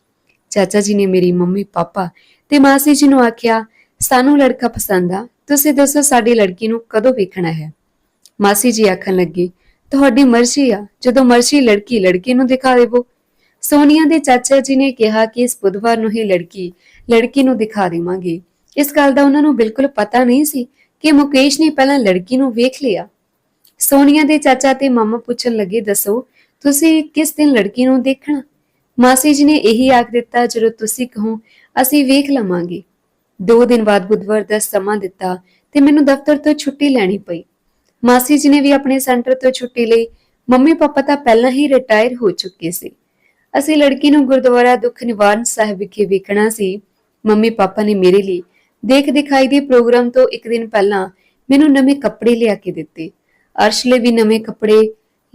ਚਾਚਾ ਜੀ ਨੇ ਮੇਰੀ ਮੰਮੀ, ਪਾਪਾ ਤੇ ਮਾਸੀ ਜੀ ਨੂੰ ਆਖਿਆ, ਸਾਨੂੰ ਲੜਕਾ ਪਸੰਦ ਆ, ਤੁਸੀਂ ਦੱਸੋ ਸਾਡੀ ਲੜਕੀ ਨੂੰ ਕਦੋਂ ਵੇਖਣਾ ਹੈ? ਮਾਸੀ ਜੀ ਆਖਣ ਲੱਗੇ, ਤੁਹਾਡੀ ਮਰਜ਼ੀ ਆ, ਜਦੋਂ ਮਰਜ਼ੀ ਲੜਕੀ ਲੜਕੀ ਨੂੰ ਦਿਖਾ ਦੇਵੋ ਸੋਨੀਆ ਦੇ ਚਾਚਾ ਜੀ ਨੇ ਕਿਹਾ ਕਿ ਇਸ ਬੁੱਧਵਾਰ ਨੂੰ ਹੀ ਲੜਕੀ ਲੜਕੀ ਨੂੰ ਦਿਖਾ ਦੇਵਾਂਗੇ। ਇਸ ਗੱਲ ਦਾ ਉਹਨਾਂ ਨੂੰ ਬਿਲਕੁਲ ਪਤਾ ਨਹੀਂ ਸੀ ਕਿ ਮੁਕੇਸ਼ ਨੇ ਪਹਿਲਾਂ ਲੜਕੀ ਨੂੰ ਵੇਖ ਲਿਆ। ਸੋਨੀਆ ਦੇ ਚਾਚਾ ਤੇ ਮਾਮਾ ਪੁੱਛਣ ਲੱਗੇ, ਦੱਸੋ, ਤੁਸੀਂ ਕਿਸ ਦਿਨ ਲੜਕੀ ਨੂੰ ਦੇਖਣਾ? ਮਾਸੀ ਜੀ ਨੇ ਇਹੀ ਆਖ ਦਿੱਤਾ, ਜਦੋਂ ਤੁਸੀਂ ਕਹੋ, ਅਸੀਂ ਵੇਖ ਲਵਾਂਗੇ। ਦੋ ਦਿਨ ਬਾਅਦ ਬੁੱਧਵਾਰ ਦਾ ਸਮਾਂ ਦਿੱਤਾ ਤੇ ਮੈਨੂੰ ਦਫ਼ਤਰ ਤੋਂ ਛੁੱਟੀ ਲੈਣੀ ਪਈ। ਮਾਸੀ ਜੀ ਨੇ ਵੀ ਆਪਣੇ ਸੈਂਟਰ ਤੋਂ ਛੁੱਟੀ ਲਈ। ਮੰਮੀ ਪਾਪਾ ਤਾਂ ਪਹਿਲਾਂ ਹੀ ਰਿਟਾਇਰ ਹੋ ਚੁੱਕੇ ਸੀ। ਅਸੀਂ ਲੜਕੀ ਨੂੰ ਗੁਰਦੁਆਰਾ ਦੁੱਖ ਨਿਵਾਰਨ ਸਾਹਿਬ ਵਿਖੇ ਵੇਖਣਾ ਸੀ। ਮੰਮੀ ਪਾਪਾ ਨੇ ਮੇਰੇ ਲਈ ਦੇਖ ਦਿਖਾਈ ਦੇ ਪ੍ਰੋਗਰਾਮ ਤੋਂ ਇੱਕ ਦਿਨ ਪਹਿਲਾਂ ਮੈਨੂੰ ਨਵੇਂ ਕੱਪੜੇ ਲਿਆ ਕੇ ਦਿੱਤੇ। ਅਰਸ਼ ਲਈ ਵੀ ਨਵੇਂ ਕੱਪੜੇ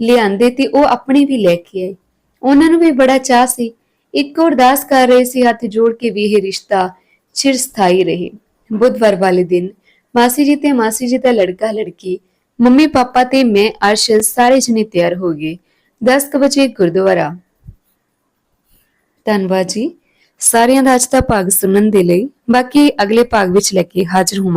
ਲਿਆਂਦੇ ਤੇ ਉਹ ਆਪਣੇ ਵੀ ਲੈ ਕੇ ਆਏ। ਉਹਨਾਂ ਨੂੰ ਵੀ ਬੜਾ ਚਾਹ ਸੀ। ਇੱਕ ਅਰਦਾਸ ਕਰ ਰਹੇ ਸੀ, ਹੱਥ ਜੋੜ ਕੇ ਵੀ ਇਹ ਰਿਸ਼ਤਾ ਚਿਰ ਸਥਾਈ ਰਹੇ। ਬੁੱਧਵਾਰ ਵਾਲੇ ਦਿਨ ਮਾਸੀ ਜੀ ਤੇ ਮਾਸੀ ਜੀ ਦਾ ਲੜਕਾ ਲੜਕੀ, ਮੰਮੀ ਪਾਪਾ ਤੇ ਮੈਂ ਅਰਸ਼ ਸਾਰੇ ਜਣੇ ਤਿਆਰ ਹੋ ਗਏ। 10 ਕੁ ਵਜੇ ਗੁਰਦੁਆਰਾ। ਧੰਨਵਾਦ ਜੀ। ਸਾਰਿਆਂ ਦਾ ਅੱਜ ਦਾ ਭਾਗ ਸੁਣਨ ਦੇ ਲਈ ਬਾਕੀ ਅਗਲੇ ਭਾਗ ਵਿੱਚ ਲੈ ਕੇ ਹਾਜ਼ਰ ਹੋਵਾਂ